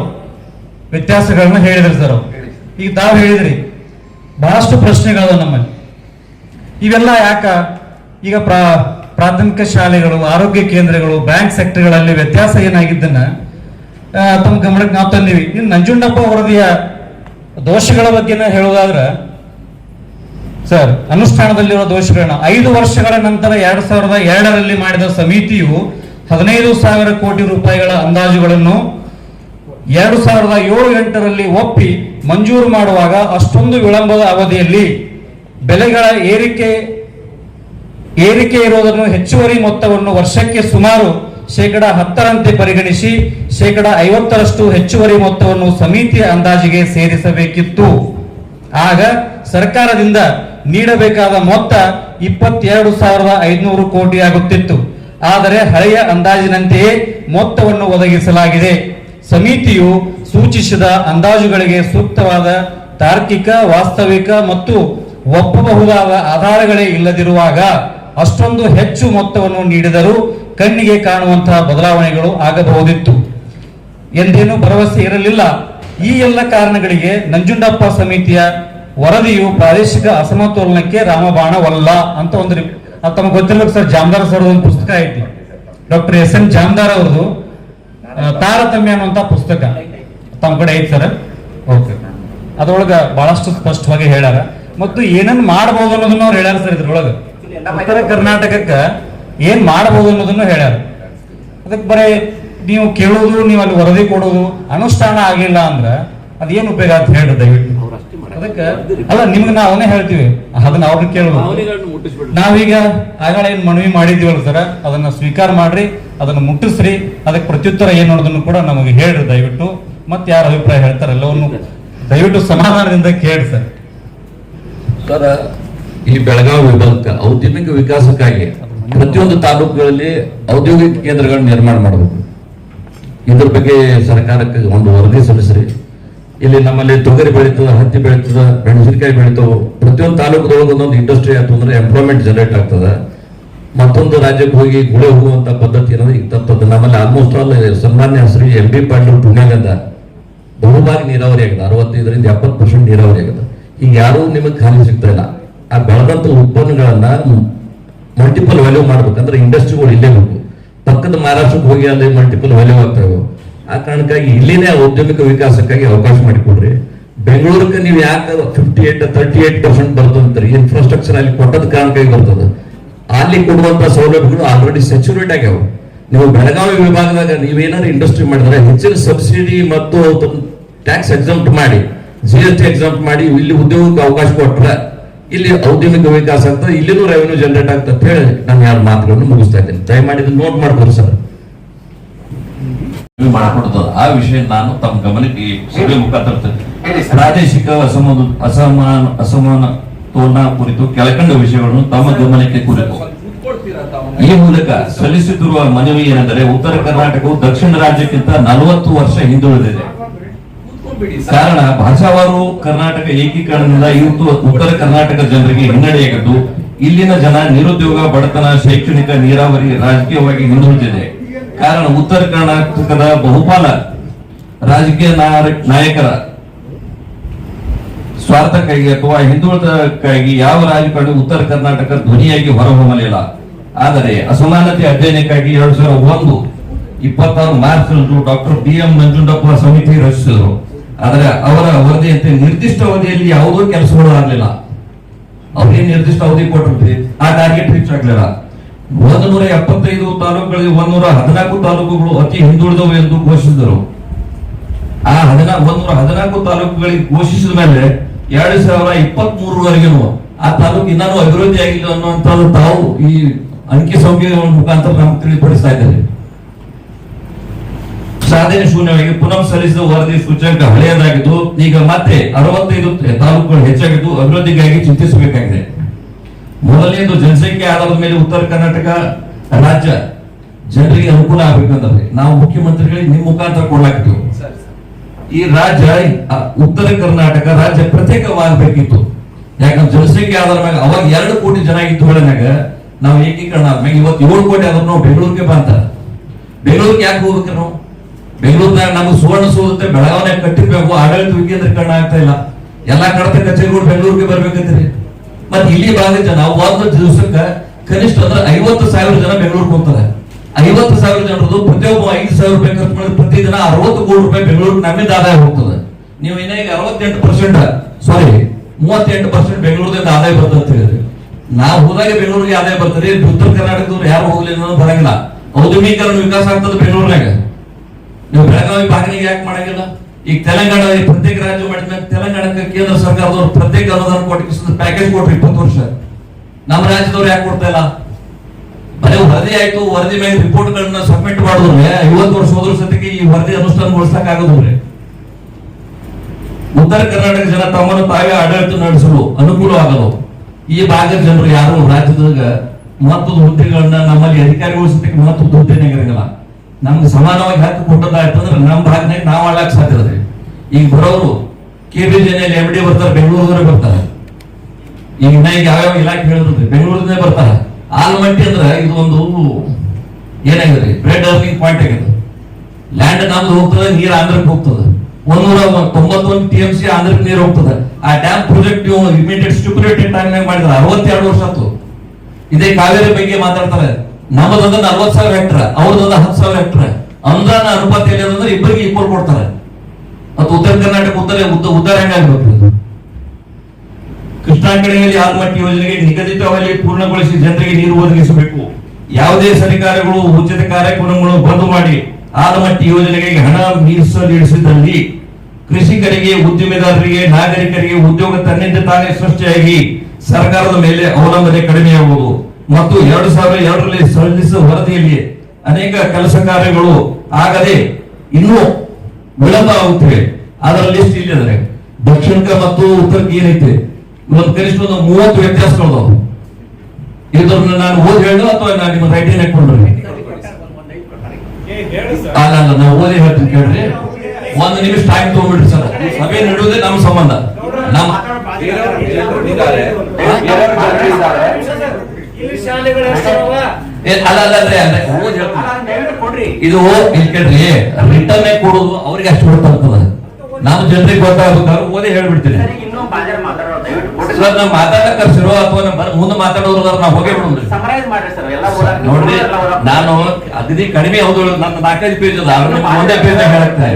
ವ್ಯತ್ಯಾಸಗಳನ್ನ ಹೇಳಿದ್ರಿ ಸರ್ ಅವ್ರು. ಈಗ ತಾವು ಹೇಳಿದ್ರಿ ಬಹಳಷ್ಟು ಪ್ರಶ್ನೆಗಳು ನಮ್ಮಲ್ಲಿ. ಇವೆಲ್ಲ ಯಾಕ? ಈಗ ಪ್ರಾ ಪ್ರಾಥಮಿಕ ಶಾಲೆಗಳು ಆರೋಗ್ಯ ಕೇಂದ್ರಗಳು ಬ್ಯಾಂಕ್ ಸೆಕ್ಟರ್ಗಳಲ್ಲಿ ವ್ಯತ್ಯಾಸ ಏನಾಗಿದ್ದನ್ನ ತಮ್ಮ ಗಮನಕ್ಕೆ ನಾವು ತಂದೀವಿ. ಇನ್ನು ನಂಜುಂಡಪ್ಪ ವರದಿಯ ದೋಷಗಳ ಬಗ್ಗೆನ ಹೇಳೋದಾದ್ರ ಸರ್, ಅನುಷ್ಠಾನದಲ್ಲಿರುವ ದೋಷಗಳನ್ನ ಐದು ವರ್ಷಗಳ ನಂತರ ಎರಡ್ ಸಾವಿರದ ಎರಡರಲ್ಲಿ ಮಾಡಿದ ಸಮಿತಿಯು ಹದಿನೈದು ಸಾವಿರ ಕೋಟಿ ರೂಪಾಯಿಗಳ ಅಂದಾಜುಗಳನ್ನು ಎರಡು ಸಾವಿರದ ಏಳು ಎಂಟರಲ್ಲಿ ಒಪ್ಪಿ ಮಂಜೂರು ಮಾಡುವಾಗ ಅಷ್ಟೊಂದು ವಿಳಂಬದ ಅವಧಿಯಲ್ಲಿ ಬೆಲೆಗಳ ಏರಿಕೆ ಏರಿಕೆ ಇರುವುದನ್ನು ಹೆಚ್ಚುವರಿ ಮೊತ್ತವನ್ನು ವರ್ಷಕ್ಕೆ ಸುಮಾರು ಶೇಕಡ ಹತ್ತರಂತೆ ಪರಿಗಣಿಸಿ ಶೇಕಡ ಐವತ್ತರಷ್ಟು ಹೆಚ್ಚುವರಿ ಮೊತ್ತವನ್ನು ಸಮಿತಿಯ ಅಂದಾಜಿಗೆ ಸೇರಿಸಬೇಕಿತ್ತು. ಆಗ ಸರ್ಕಾರದಿಂದ ನೀಡಬೇಕಾದ ಮೊತ್ತ ಇಪ್ಪತ್ತೆರಡು ಸಾವಿರದ ಐದುನೂರು ಕೋಟಿ ಆಗುತ್ತಿತ್ತು. ಆದರೆ ಹಳೆಯ ಅಂದಾಜಿನಂತೆಯೇ ಮೊತ್ತವನ್ನು ಒದಗಿಸಲಾಗಿದೆ. ಸಮಿತಿಯು ಸೂಚಿಸಿದ ಅಂದಾಜುಗಳಿಗೆ ಸೂಕ್ತವಾದ ತಾರ್ಕಿಕ, ವಾಸ್ತವಿಕ ಮತ್ತು ಒಪ್ಪಬಹುದಾದ ಆಧಾರಗಳೇ ಇಲ್ಲದಿರುವಾಗ ಅಷ್ಟೊಂದು ಹೆಚ್ಚು ಮೊತ್ತವನ್ನು ನೀಡಿದರೂ ಕಣ್ಣಿಗೆ ಕಾಣುವಂತಹ ಬದಲಾವಣೆಗಳು ಆಗಬಹುದಿತ್ತು. ಎಂದೇನೂ ಭರವಸೆ ಇರಲಿಲ್ಲ. ಈ ಎಲ್ಲ ಕಾರಣಗಳಿಗೆ ನಂಜುಂಡಪ್ಪ ಸಮಿತಿಯ ವರದಿಯು ಪ್ರಾದೇಶಿಕ ಅಸಮತೋಲನಕ್ಕೆ ರಾಮಬಾಣವಲ್ಲ ಅಂತ ಒಂದು ತಮಗೆ ಗೊತ್ತಿಲ್ಲ ಸರ್, ಜಾಮದಾರ್ ಸರ್ ಒಂದು ಪುಸ್ತಕ ಐತಿ. ಡಾಕ್ಟರ್ ಎಸ್ ಎನ್ ಜಾಮದಾರ್ ಅವ್ರದ್ದು ತಾರತಮ್ಯ ಅನ್ನುವಂತ ಪುಸ್ತಕ. ತಮ್ಮ ಕಡೆ ಐತಿ ಸರ್? ಓಕೆ. ಅದ್ರೊಳಗ ಬಹಳಷ್ಟು ಸ್ಪಷ್ಟವಾಗಿ ಹೇಳ್ಯಾರ. ಮತ್ತು ಏನನ್ನು ಮಾಡಬಹುದು ಅನ್ನೋದನ್ನ ಅವ್ರು ಹೇಳ್ಯಾರ ಸರ್ ಇದ್ರೊಳಗ. ಉತ್ತರ ಕರ್ನಾಟಕಕ್ಕೆ ಏನ್ ಮಾಡಬಹುದು ಅನ್ನೋದನ್ನು ಹೇಳ್ಯಾರ. ಅದಕ್ಕೆ ಬರೀ ನೀವು ಕೇಳೋದು, ನೀವು ಅಲ್ಲಿ ವರದಿ ಕೊಡೋದು, ಅನುಷ್ಠಾನ ಆಗಿಲ್ಲ ಅಂದ್ರೆ ಅದೇನು ಉಪಯೋಗ ಅಂತ ಹೇಳ್ರಿ ದಯವಿಟ್ಟು. ಅದಕ್ಕೆ ಅಲ್ಲ ನಿಮ್ಗೆ ನಾವು ಅವನೇ ಹೇಳ್ತೀವಿ. ಅದನ್ನ ಅವ್ರನ್ನ ಕೇಳುವ ನಾವೀಗ ಆಗಳ ಏನ್ ಮನವಿ ಮಾಡಿದೀವಲ್ಲ ಸರ ಅದನ್ನ ಸ್ವೀಕಾರ ಮಾಡ್ರಿ ಅದನ್ನ ಮುಟ್ಟಿಸ್ರಿ ಅದಕ್ಕೆ ಪ್ರತ್ಯುತ್ತರ ಏನು ಅನ್ನೋದನ್ನು ಕೂಡ ನಮಗೆ ಹೇಳ್ರಿ ದಯವಿಟ್ಟು. ಮತ್ತೆ ಯಾರ ಅಭಿಪ್ರಾಯ ಹೇಳ್ತಾರೆ ಎಲ್ಲವನ್ನು ದಯವಿಟ್ಟು ಸಮಾಧಾನದಿಂದ ಕೇಳಿ ಸರ್. ಸರ್ ಈ ಬೆಳಗಾವಿ ವಿಭಾಗಕ್ಕೆ ಔದ್ಯಮಿಕ ವಿಕಾಸಕ್ಕಾಗಿ ಪ್ರತಿಯೊಂದು ತಾಲೂಕುಗಳಲ್ಲಿ ಔದ್ಯೋಗಿಕ ಕೇಂದ್ರಗಳನ್ನು ನಿರ್ಮಾಣ ಮಾಡಬೇಕು. ಇದ್ರ ಬಗ್ಗೆ ಸರ್ಕಾರಕ್ಕೆ ಒಂದು ವರದಿ ಸಲ್ಲಿಸ್ರಿ. ಇಲ್ಲಿ ನಮ್ಮಲ್ಲಿ ತೊಗರಿ ಬೆಳೀತದ, ಹತ್ತಿ ಬೆಳೀತದ, ಮೆಣಸಿನಕಾಯಿ ಬೆಳೀತವು. ಪ್ರತಿಯೊಂದು ತಾಲೂಕದೊಳಗೆ ಒಂದೊಂದು ಇಂಡಸ್ಟ್ರಿ ಆಯ್ತು ಅಂದ್ರೆ ಎಂಪ್ಲಾಯ್ಮೆಂಟ್ ಜನರೇಟ್ ಆಗ್ತದ. ಮತ್ತೊಂದು ರಾಜ್ಯಕ್ಕೆ ಹೋಗಿ ಗುಳೆ ಹೋಗುವಂತ ಪದ್ಧತಿ ಅನ್ನೋದು ಈಗ ತಪ್ಪದ. ನಮ್ಮಲ್ಲಿ ಆಲ್ಮೋಸ್ಟ್ ಆಲ್ ಸನ್ಮಾನ್ಯ ಹೆಸರು ಎಂ ಬಿ ಪಾಟೀಲ್ ಪುಣ್ಯಗಂಧ. ಬಹುಭಾಗ ನೀರಾವರಿ ಆಗಿದೆ ಅರವತ್ತೈದರಿಂದ ಎಪ್ಪತ್ತು ಪರ್ಸೆಂಟ್ ನೀರಾವರಿ ಆಗಿದೆ ಈಗ ಯಾರೂ ನಿಮಗೆ ಖಾಲಿ ಸಿಗ್ತಾ ಇಲ್ಲ. ಆ ಬೆಳೆದಂತ ಉತ್ಪನ್ನಗಳನ್ನ ಮಲ್ಟಿಪಲ್ ವ್ಯಾಲ್ಯೂ ಮಾಡ್ಬೇಕಂದ್ರೆ ಇಂಡಸ್ಟ್ರಿಗಳು ಇಲ್ಲೇ ಬೇಕು. ಪಕ್ಕದ ಮಹಾರಾಷ್ಟ್ರಕ್ಕೆ ಹೋಗಿ ಅಲ್ಲಿ ಮಲ್ಟಿಪಲ್ ವ್ಯಾಲ್ಯೂ ಆಗ್ತಾವೆ ಆ ಕಾರಣಕ್ಕಾಗಿ ಇಲ್ಲಿನೇ ಔದ್ಯಮಿಕ ವಿಕಾಸಕ್ಕಾಗಿ ಅವಕಾಶ ಮಾಡಿಕೊಡ್ರಿ. ಬೆಂಗಳೂರಿಗೆ ನೀವು ಯಾಕೆ fifty eight thirty eight percent ಬರ್ತದಂತಾರೆ infrastructure ಅಲ್ಲಿ ಕೊಟ್ಟದ ಕಾರಣಕ್ಕಾಗಿ ಬರ್ತದೆ. ಅಲ್ಲಿ ಕೊಡುವಂತ ಸೌಲಭ್ಯಗಳು ಆಲ್ರೆಡಿ ಸೆಚುರೇಟ್ ಆಗ್ಯಾವ. ನೀವು ಬೆಳಗಾವಿ ವಿಭಾಗದಾಗ ನೀವೇನಾದ್ರು ಇಂಡಸ್ಟ್ರಿ ಮಾಡಿದ್ರೆ ಹೆಚ್ಚಿನ ಸಬ್ಸಿಡಿ ಮತ್ತು ಟ್ಯಾಕ್ಸ್ ಎಕ್ಸಾಮ್ಟ್ ಮಾಡಿ ಜಿ ಎಸ್ ಟಿ ಮಾಡಿ, ಇಲ್ಲಿ ಉದ್ಯೋಗಕ್ಕೆ ಅವಕಾಶ ಕೊಟ್ರೆ ಇಲ್ಲಿ ಔದ್ಯಮಿಕ ವಿಕಾಸ ಆಗ್ತದೆ, ಇಲ್ಲಿನೂ ರೆವೆನ್ಯೂ ಜನರೇಟ್ ಆಗ್ತದೆ ಅಂತ ಹೇಳಿ ನಾನು ಯಾರು ಮಾತುಗಳನ್ನು ಮುಗಿಸ್ತಾ ಇದ್ದೇನೆ. ದಯಮಾಡಿ ನೋಟ್ ಮಾಡ್ಬೋದು ಸರ್. ಮಾಡಿಕೊಡ್ತದ ಆ ವಿಷಯ ನಾನು ತಮ್ಮ ಗಮನಕ್ಕೆ ಸಭೆ ಮುಖಾಂತರ. ಪ್ರಾದೇಶಿಕ ಅಸಮಾನ ಅಸಮಾನ ಅಸಮಾನತೋನ ಕುರಿತು ಕೆಳಕಂಡ ವಿಷಯಗಳನ್ನು ತಮ್ಮ ಗಮನಕ್ಕೆ ಕುರಿತು. ಈ ಮೂಲಕ ಸಲ್ಲಿಸುತ್ತಿರುವ ಮನವಿ ಏನೆಂದರೆ ಉತ್ತರ ಕರ್ನಾಟಕವು ದಕ್ಷಿಣ ರಾಜ್ಯಕ್ಕಿಂತ ನಲವತ್ತು ವರ್ಷ ಹಿಂದುಳಿದಿದೆ. ಕಾರಣ ಭಾಷಾವಾರು ಕರ್ನಾಟಕ ಏಕೀಕರಣದಿಂದ ಇವತ್ತು ಉತ್ತರ ಕರ್ನಾಟಕ ಜನರಿಗೆ ಹಿನ್ನಡೆಯಾಗಿದ್ದು ಇಲ್ಲಿನ ಜನ ನಿರುದ್ಯೋಗ ಬಡತನ ಶೈಕ್ಷಣಿಕ ನೀರಾವರಿ ರಾಜಕೀಯವಾಗಿ ಹಿಂದುಳಿದಿದೆ. ಕಾರಣ ಉತ್ತರ ಕರ್ನಾಟಕದ ಬಹುಪಾಲ ರಾಜಕೀಯ ನಾಯ- ನಾಯಕರ ಸ್ವಾರ್ಥಕ್ಕಾಗಿ ಅಥವಾ ಹಿಂದುಳಿದಕ್ಕಾಗಿ ಯಾವ ರಾಜಕಾರಣ ಉತ್ತರ ಕರ್ನಾಟಕ ಧ್ವನಿಯಾಗಿ ಹೊರಹೊಮ್ಮಲಿಲ್ಲ. ಆದರೆ ಅಸಮಾನತೆ ಅಧ್ಯಯನಕ್ಕಾಗಿ ಎರಡ್ ಸಾವಿರದ ಒಂದು ಇಪ್ಪತ್ತಾರು March doctor B M Nanjundappa ಸಮಿತಿ ರಚಿಸಿದರು. ಆದರೆ ಅವರ ವರದಿಯಂತೆ ನಿರ್ದಿಷ್ಟ ಅವಧಿಯಲ್ಲಿ ಯಾವುದೋ ಕೆಲಸಗಳು ಆಗಲಿಲ್ಲ. ಅವ್ರಿಗೆ ನಿರ್ದಿಷ್ಟ ಅವಧಿ ಕೊಟ್ಟಿರ್ತೀವಿ ಆ ಟಾರ್ಗೆಟ್ ರೀಚ್ ಆಗ್ಲಿಲ್ಲ. ಒಂದು ನೂರ ಎಪ್ಪತ್ತೈದು ತಾಲೂಕುಗಳಿಗೆ ಒಂದೂರ ಹದಿನಾಲ್ಕು ತಾಲೂಕುಗಳು ಅತಿ ಹಿಂದುಳಿದವು ಎಂದು ಘೋಷಿಸಿದರು. ಆ ಹದಿನಾ ಒಂದೂರ ಹದಿನಾಲ್ಕು ತಾಲೂಕುಗಳಿಗೆ ಘೋಷಿಸಿದ ಮೇಲೆ ಎರಡು ಸಾವಿರ ಇಪ್ಪತ್ತ್ ಆ ತಾಲೂಕು ಇನ್ನೂ ಅಭಿವೃದ್ಧಿ ಆಗಿಲ್ಲ ಅನ್ನುವಂಥದ್ದು ತಾವು ಈ ಅಂಕಿ ಸಂಖ್ಯೆಗಳ ಮುಖಾಂತರ ನಮ್ಗೆ ತಿಳಿಪಡಿಸ್ತಾ ಇದ್ದಾರೆ. ಸಾಧನೆ ಶೂನ್ಯವಾಗಿ ಪುನಃ ಸಲ್ಲಿಸಿದ ವರದಿ ಸೂಚ್ಯಂಕ ಹಳೆಯದಾಗಿದ್ದು, ಈಗ ಮತ್ತೆ ಅರವತ್ತೈದು ತಾಲೂಕುಗಳು ಹೆಚ್ಚಾಗಿದ್ದು ಅಭಿವೃದ್ಧಿಗಾಗಿ ಚಿಂತಿಸಬೇಕಾಗಿದೆ. ಮೊದಲನೇದು ಜನಸಂಖ್ಯೆ ಆಧಾರದ ಮೇಲೆ ಉತ್ತರ ಕರ್ನಾಟಕ ರಾಜ್ಯ ಜನರಿಗೆ ಅನುಕೂಲ ಆಗ್ಬೇಕಂದ್ರೆ ನಾವು ಮುಖ್ಯಮಂತ್ರಿಗಳಿಗೆ ನಿಮ್ಮ ಮುಖಾಂತರ ಕೊಡ್ಲಾಕ್ತೀವಿ ಈ ರಾಜ್ಯ ಉತ್ತರ ಕರ್ನಾಟಕ ರಾಜ್ಯ ಪ್ರತ್ಯೇಕವಾಗಬೇಕಿತ್ತು. ಯಾಕಂದ್ರೆ ಜನಸಂಖ್ಯೆ ಆಧಾರ ಮ್ಯಾಗ ಅವಾಗ ಎರಡು ಕೋಟಿ ಜನ ಇತ್ತು ಹೇಳಿದಾಗ ನಾವು ಏಕೀಕರಣ ಆದ್ಮೇಲೆ ಇವತ್ತು ಏಳು ಕೋಟಿ ಆದ್ರೂ ನಾವು ಬೆಂಗಳೂರಿಗೆ ಬಂತ ಬೆಂಗಳೂರಿಗೆ ಯಾಕೆ ಹೋಗ್ಬೇಕು ನಾವು? ಬೆಂಗಳೂರಿನಾಗ ನಮ್ಗೆ ಸುವರ್ಣ ಸೌಧತೆ ಬೆಳಗಾವಣೆ ಕಟ್ಟಿರ್ಬೇಕು. ಆಡಳಿತ ವಿಕೇಂದ್ರೀಕರಣ ಆಗ್ತಾ ಇಲ್ಲ. ಎಲ್ಲಾ ಕಡತ ಕಚೇರಿಗಳು ಬೆಂಗಳೂರಿಗೆ ಬರ್ಬೇಕಂತೀರಿ. ಮತ್ ಇಲ್ಲಿ ಭಾಗದ ಜನ ಒಂದು ದಿವಸಕ್ಕೆ ಕನಿಷ್ಠ ಅಂದ್ರೆ ಐವತ್ತು ಸಾವಿರ ಜನ ಬೆಂಗಳೂರಿಗೆ ಹೋಗ್ತಾರೆ. ಐವತ್ತು ಸಾವಿರ ಜನರದು ಪ್ರತಿಯೊಬ್ಬ ಐದು ಸಾವಿರ ರೂಪಾಯಿ ಖರ್ಚು ಮಾಡಿ ಪ್ರತಿ ದಿನ ಅರವತ್ತು ಕೋಟಿ ರೂಪಾಯಿ ಬೆಂಗಳೂರಿಗೆ ನಮ್ಮಿಂದ ಆದಾಯ ಹೋಗ್ತದೆ. ನೀವು ಇನ್ನೇ ಈಗ ಅರವತ್ತೆಂಟು ಪರ್ಸೆಂಟ್ ಸಾರಿ ಮೂವತ್ತೆಂಟು ಪರ್ಸೆಂಟ್ ಬೆಂಗಳೂರಿಂದ ಆದಾಯ ಬರ್ತದೆ ಅಂತ ಹೇಳಿದ್ರಿ. ನಾವು ಹೋದಾಗ ಬೆಂಗಳೂರಿಗೆ ಆದಾಯ ಬರ್ತದೆ, ಉತ್ತರ ಕರ್ನಾಟಕದವ್ರು ಯಾರು ಹೋಗ್ಲಿ ಅನ್ನೋದು ಬರಂಗಿಲ್ಲ. ಔದ್ಯಮೀಕರಣ ವಿಕಾಸ ಆಗ್ತದೆ ಬೆಂಗಳೂರಿನಾಗ. ನೀವು ಬೆಳಗಾವಿ ಭಾಗನಿಗೆ ಯಾಕೆ ಮಾಡಂಗಿಲ್ಲ? ಈಗ ತೆಲಂಗಾಣದಲ್ಲಿ ಪ್ರತ್ಯೇಕ ರಾಜ್ಯ ಮಾಡಿದ್ಮೇಲೆ ತೆಲಂಗಾಣಕ್ಕೆ ಕೇಂದ್ರ ಸರ್ಕಾರದವರು ಪ್ರತ್ಯೇಕ ಅನುದಾನ ಕೊಟ್ಟು ಪ್ಯಾಕೇಜ್ ಕೊಟ್ರಿ ಇಪ್ಪತ್ತು ವರ್ಷ. ನಮ್ಮ ರಾಜ್ಯದವ್ರು ಯಾಕೆ ಕೊಡ್ತಾ ಇಲ್ಲ? ಬರೀ ವರದಿ ಆಯ್ತು, ವರದಿ ಮೇಲೆ ರಿಪೋರ್ಟ್ ಗಳನ್ನ ಸಬ್ಮಿಟ್ ಮಾಡಿದ್ರೆ ಐವತ್ತು ವರ್ಷ ಹೋದ್ರ ಸತಿಗೆ ಈ ವರದಿ ಅನುಷ್ಠಾನಗೊಳಿಸಕ್ ಆಗದ್ರೆ ಉತ್ತರ ಕರ್ನಾಟಕ ಜನ ತಮ್ಮನ್ನು ತಾವೇ ಆಡಳಿತ ನಡೆಸಲು ಅನುಕೂಲ ಆಗಲು ಈ ಭಾಗದ ಜನರು ಯಾರು ರಾಜ್ಯದಾಗ ಮಹತ್ವದ ಹುದ್ದೆಗಳನ್ನ ನಮ್ಮಲ್ಲಿ ಅಧಿಕಾರಿಗಳು ಸತ್ಯಕ್ಕೆ ಮಹತ್ವದ ಹುದ್ದೆನೇ ಇರಂಗಿಲ್ಲ ನಮ್ಗೆ ಸಮಾನವಾಗಿ ಹಕ್ಕು ಕೊಟ್ಟದಾಯ್ತು ಅಂದ್ರೆ ನಮ್ಮ ಭಾಗನಾಗ ನಾವು ಆಳಕ್ ಸಾಧ್ಯ ರೀ ಈಗ ಬರೋರು ಕೆ ಬಿ ಎಂ ಡಿ ಬರ್ತಾರೆ ಬೆಂಗಳೂರು ಬರ್ತಾರೆ. ಈಗ ನನಗೆ ಈಗ ಯಾವ್ಯಾವ ಇಲಾಖೆ ಹೇಳಿದ್ರಿ ಬೆಂಗಳೂರಿಂದ ಬರ್ತಾರೆ. ಆಲ್ಮಟ್ಟಿ ಅಂದ್ರೆ ಇದು ಒಂದು ಏನಾಗಿದೆ? ಬ್ರೆಡ್ ಅರ್ನಿಂಗ್ ಪಾಯಿಂಟ್ ಆಗಿದೆ. ಲ್ಯಾಂಡ್ ನಮ್ದು ಹೋಗ್ತದೆ, ನೀರು ಆಂಧ್ರಕ್ಕೆ ಹೋಗ್ತದೆ. ಒಂದೂರ ತೊಂಬತ್ತೊಂದು ಟಿ ಎಂ ಸಿ ಆಂಧ್ರಕ್ಕೆ ನೀರು ಹೋಗ್ತದೆ. ಆ dam project immediate stipulated time ಮಾಡಿದ್ರೆ ಅರವತ್ತೆರಡು ವರ್ಷ ಆಯ್ತು. ಇದೇ ಕಾವೇರಿ ಬಗ್ಗೆ ಮಾತಾಡ್ತಾರೆ. ನಮ್ಮದೊಂದು ನಲ್ವತ್ ಸಾವಿರ ಹೆಕ್ಟರ್ ಅವ್ರದೊಂದು ಹತ್ತು ಸಾವಿರ ಹೆಕ್ಟರ್ ಅನುದಾನ ಅನುಪಾತ ಏನಂದ್ರೆ ಇಬ್ಬರಿಗೆ ಇಬ್ಬರು ಕೊಡ್ತಾರೆ. ಮತ್ತು ಉತ್ತರ ಕರ್ನಾಟಕ ಉತ್ತರ ಉದ್ದಾರ ಕೃಷ್ಣಾಂಗಡಿಯಲ್ಲಿ ಇದು? ಕೃಷ್ಣಾ ಯೋಜನೆಗೆ ನಿಗದಿತ ಪೂರ್ಣಗೊಳಿಸಿ ಜನರಿಗೆ ನೀರು ಒದಗಿಸಬೇಕು. ಯಾವುದೇ ಸರ್ಕಾರಗಳು, ಉಚಿತ ಕಾರ್ಯಕ್ರಮಗಳು ಬಂದ್ ಮಾಡಿ ಆಲಮಟ್ಟಿ ಯೋಜನೆಗೆ ಹಣ ಮೀಸಲಿಡಿಸಿದಲ್ಲಿ ಕೃಷಿಕರಿಗೆ ಉದ್ಯಮಿದಾರರಿಗೆ, ನಾಗರಿಕರಿಗೆ ಉದ್ಯೋಗ ತನ್ನಿಂದ ತಾನೇ ಸೃಷ್ಟಿಯಾಗಿ ಸರ್ಕಾರದ ಮೇಲೆ ಅವಲಂಬನೆ ಕಡಿಮೆಯಾಗುವುದು. ಮತ್ತು ಎರಡು ಸಾವಿರದ ಎರಡರಲ್ಲಿ ಸಲ್ಲಿಸಿದ ವರದಿಯಲ್ಲಿ ಅನೇಕ ಕೆಲಸ ಕಾರ್ಯಗಳು ಆಗದೆ ಇನ್ನೂ ವಿಳಂಬ ಆಗುತ್ತಿವೆ ಅದರ ಲಿಸ್ಟ್ ಇಲ್ಲದ್ರೆ ದಕ್ಷಿಣಕ್ಕೆ ಮತ್ತು ಉತ್ತರಕ್ಕೆ ಏನೈತೆ? ಇವತ್ತು ಕನಿಷ್ಠ ಒಂದು ಮೂವತ್ತು ವ್ಯತ್ಯಾಸಗಳು ಇದನ್ನ ನಾನು ಓದಿ ಹೇಳು ಅಥವಾ ನಾನು ನಿಮ್ಮ ರೈಟಿಂಗ್ ಹಾಕೊಂಡ್ರಿ ಅಲ್ಲ ಅಲ್ಲ ನಾವು ಓದಿ ಹೇಳ್ತೀನಿ ಕೇಳ್ರಿ. ಒಂದು ನಿಮಿಷ ಟೈಮ್ ತಗೊಂಡ್ಬಿಡ್ರಿ ಸರ್. ಸಭೆ ನಡುವುದೇ ನಮ್ಮ ಸಂಬಂಧ. ನಮ್ಮ ಇದು ಇಲ್ಲಿ ಕೇಳ್ರಿ. ರಿಟರ್ನ್ ಕೊಡೋದು ಅವ್ರಿಗೆ ಅಷ್ಟು ಗೊತ್ತಾಗ್ತದ ನಾವು ಜನರಿಗೆ ಗೊತ್ತಾಗ್ಬೇಕಾದ್ರೆ ಓದಿ ಹೇಳ್ಬಿಡ್ತೀನಿ. ಸರಿ ನಾವು ಮಾತಾಡಕ್ ಕರ್ಸಿರೋ ಅಥವಾ ಮುಂದೆ ಮಾತಾಡೋರು ನಾವು ಹೋಗೇ ಬಿಡೋದ್ರಿ ಸಮರೈಸ್ ಮಾಡ್ರಿ ಸರ್ ಎಲ್ಲ ನೋಡ್ರಿ ನಾನು ಅಗದಿ ಕಡಿಮೆ ಹೌದು ನನ್ನ ನಾಲ್ಕೈದು ಪೇಜ್ ಅದ ಒಂದೇ ಪೇಜ್ ಇಲ್ಲ.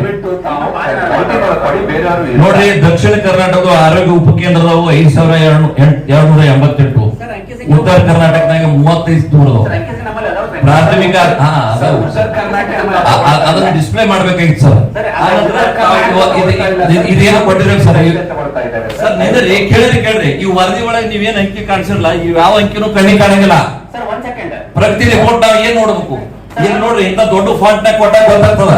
ನೋಡ್ರಿ ದಕ್ಷಿಣ ಕರ್ನಾಟಕದ ಆರೋಗ್ಯ ಉಪಕೇಂದ್ರದವು ಐದ್ ಸಾವಿರ ಎರಡ್ನೂರ ಎಂಬತ್ತೆಂಟು. ಉತ್ತರ ಕರ್ನಾಟಕದಾಗ ಮೂವತ್ತೈದು ಸರ್. ಪ್ರಾಥಮಿಕ ಅದನ್ನ ಡಿಸ್ಪ್ಲೇ ಮಾಡ್ಬೇಕಾಗಿತ್ತು ಸರ್ ಇದೇನು ಕೊಟ್ಟಿರೋದು ಸರ್ ಸರ್ ನಿಂದ್ರಿ ಕೇಳ್ರಿ ಕೇಳ್ರಿ. ಈ ವರದಿ ಒಳಗೆ ನೀವೇನ್ ಅಂಕಿ ಕಾಣಿಸಿರಲ್ಲ ಇವ್ ಯಾವ ಅಂಕಿನೂ ಕಣ್ಣಿ ಕಾಣಂಗಿಲ್ಲ. ಪ್ರಗತಿ ರಿಪೋರ್ಟ್ ನಾವ್ ಏನ್ ನೋಡ್ಬೇಕು? ಏನ್ ನೋಡ್ರಿ ಇಂತ ದೊಡ್ಡ ಫಾಂಟ್ ನಾಗ ಕೊಟ್ಟಾಗ ಗೊತ್ತಾಗ್ತದ.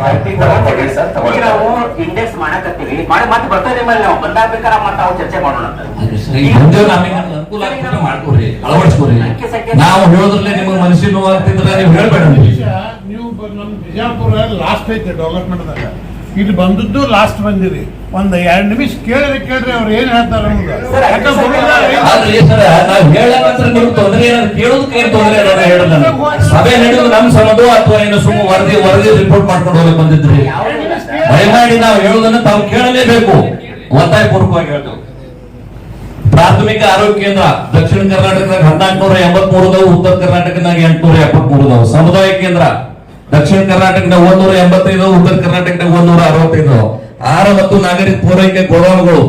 ನಾವು ಇಂಡೆಕ್ಸ್ ಮಾಡಕತ್ತೀವಿ. ಮಾಡಿ ಮತ್ತೆ ಬರ್ತದೆ ನಿಮ್ಮಲ್ಲಿ ನಾವು. ಬಂದಾಗ ಬೇಕಾದ್ರೆ ಮತ್ತೆ ನಾವು ಚರ್ಚೆ ಮಾಡೋಣ. ಅನುಕೂಲ ಆಗ್ತದೆ ಮಾಡ್ಕೊಡ್ರಿ ಅಳವಡಿಸ್ಕೊಡ್ರಿ. ನಾವು ಹೇಳೋದ್ರಲ್ಲೇ ನಿಮಗೆ ಮನಸ್ಸಿನ ನೋವು ಆಗ್ತಿದ್ರೆ ನೀವು ಹೇಳ್ಬೇಡ ನೀವು. ನಮ್ಮ ಬಿಜಾಪುರ ಲಾಸ್ಟ್ ಐತೆ ಡೆವಲಪ್ಮೆಂಟ್ದಾಗ ಇಲ್ಲಿ ಬಂದದ್ದು ಲಾಸ್ಟ್ ಬಂದಿರಿ ಒಂದ್ ಎರಡ್ ನಿಮಿಷ ಕೇಳಿದ್ರೆ ಕೇಳ್ರಿ ಅವ್ರು ಏನ್ ಹೇಳ್ತಾರೆ. ಸಭೆ ನಡೆಯೋದು ನಮ್ ಸಮದು ಅಥವಾ ಏನು ಸುಮ್ಮ ವರದಿ ವರದಿ ರಿಪೋರ್ಟ್ ಮಾಡ್ಕೊಂಡು ಹೋಗಕ್ ಬಂದಿದ್ರಿ. ದಯಮಾಡಿ ನಾವು ಹೇಳೋದನ್ನ ತಾವು ಕೇಳಲೇಬೇಕು. ಒತ್ತಾಯ ಪೂರ್ವಕವಾಗಿ ಹೇಳ್ತೇವೆ. ಪ್ರಾಥಮಿಕ ಆರೋಗ್ಯ ಕೇಂದ್ರ ದಕ್ಷಿಣ ಕರ್ನಾಟಕದಾಗ ಹದಿನಾಲ್ಕುನೂರ ಎಂಬತ್ ಎಂಬತ್ಮೂರದವು ಉತ್ತರ ಕರ್ನಾಟಕದಾಗ ಎಂಟುನೂರ ಎಪ್ಪತ್ಮೂರದವು. ಸಮುದಾಯ ಕೇಂದ್ರ ದಕ್ಷಿಣ ಕರ್ನಾಟಕದಾಗ ಒಂದೂರ ಎಂಬತ್ತೈದು, ಉತ್ತರ ಕರ್ನಾಟಕದಾಗ ಒಂದೂರ ಅರವತ್ತೈದು. ಆಹಾರ ಮತ್ತು ನಾಗರಿಕ ಪೂರೈಕೆ ಗೋದಾಮುಗಳು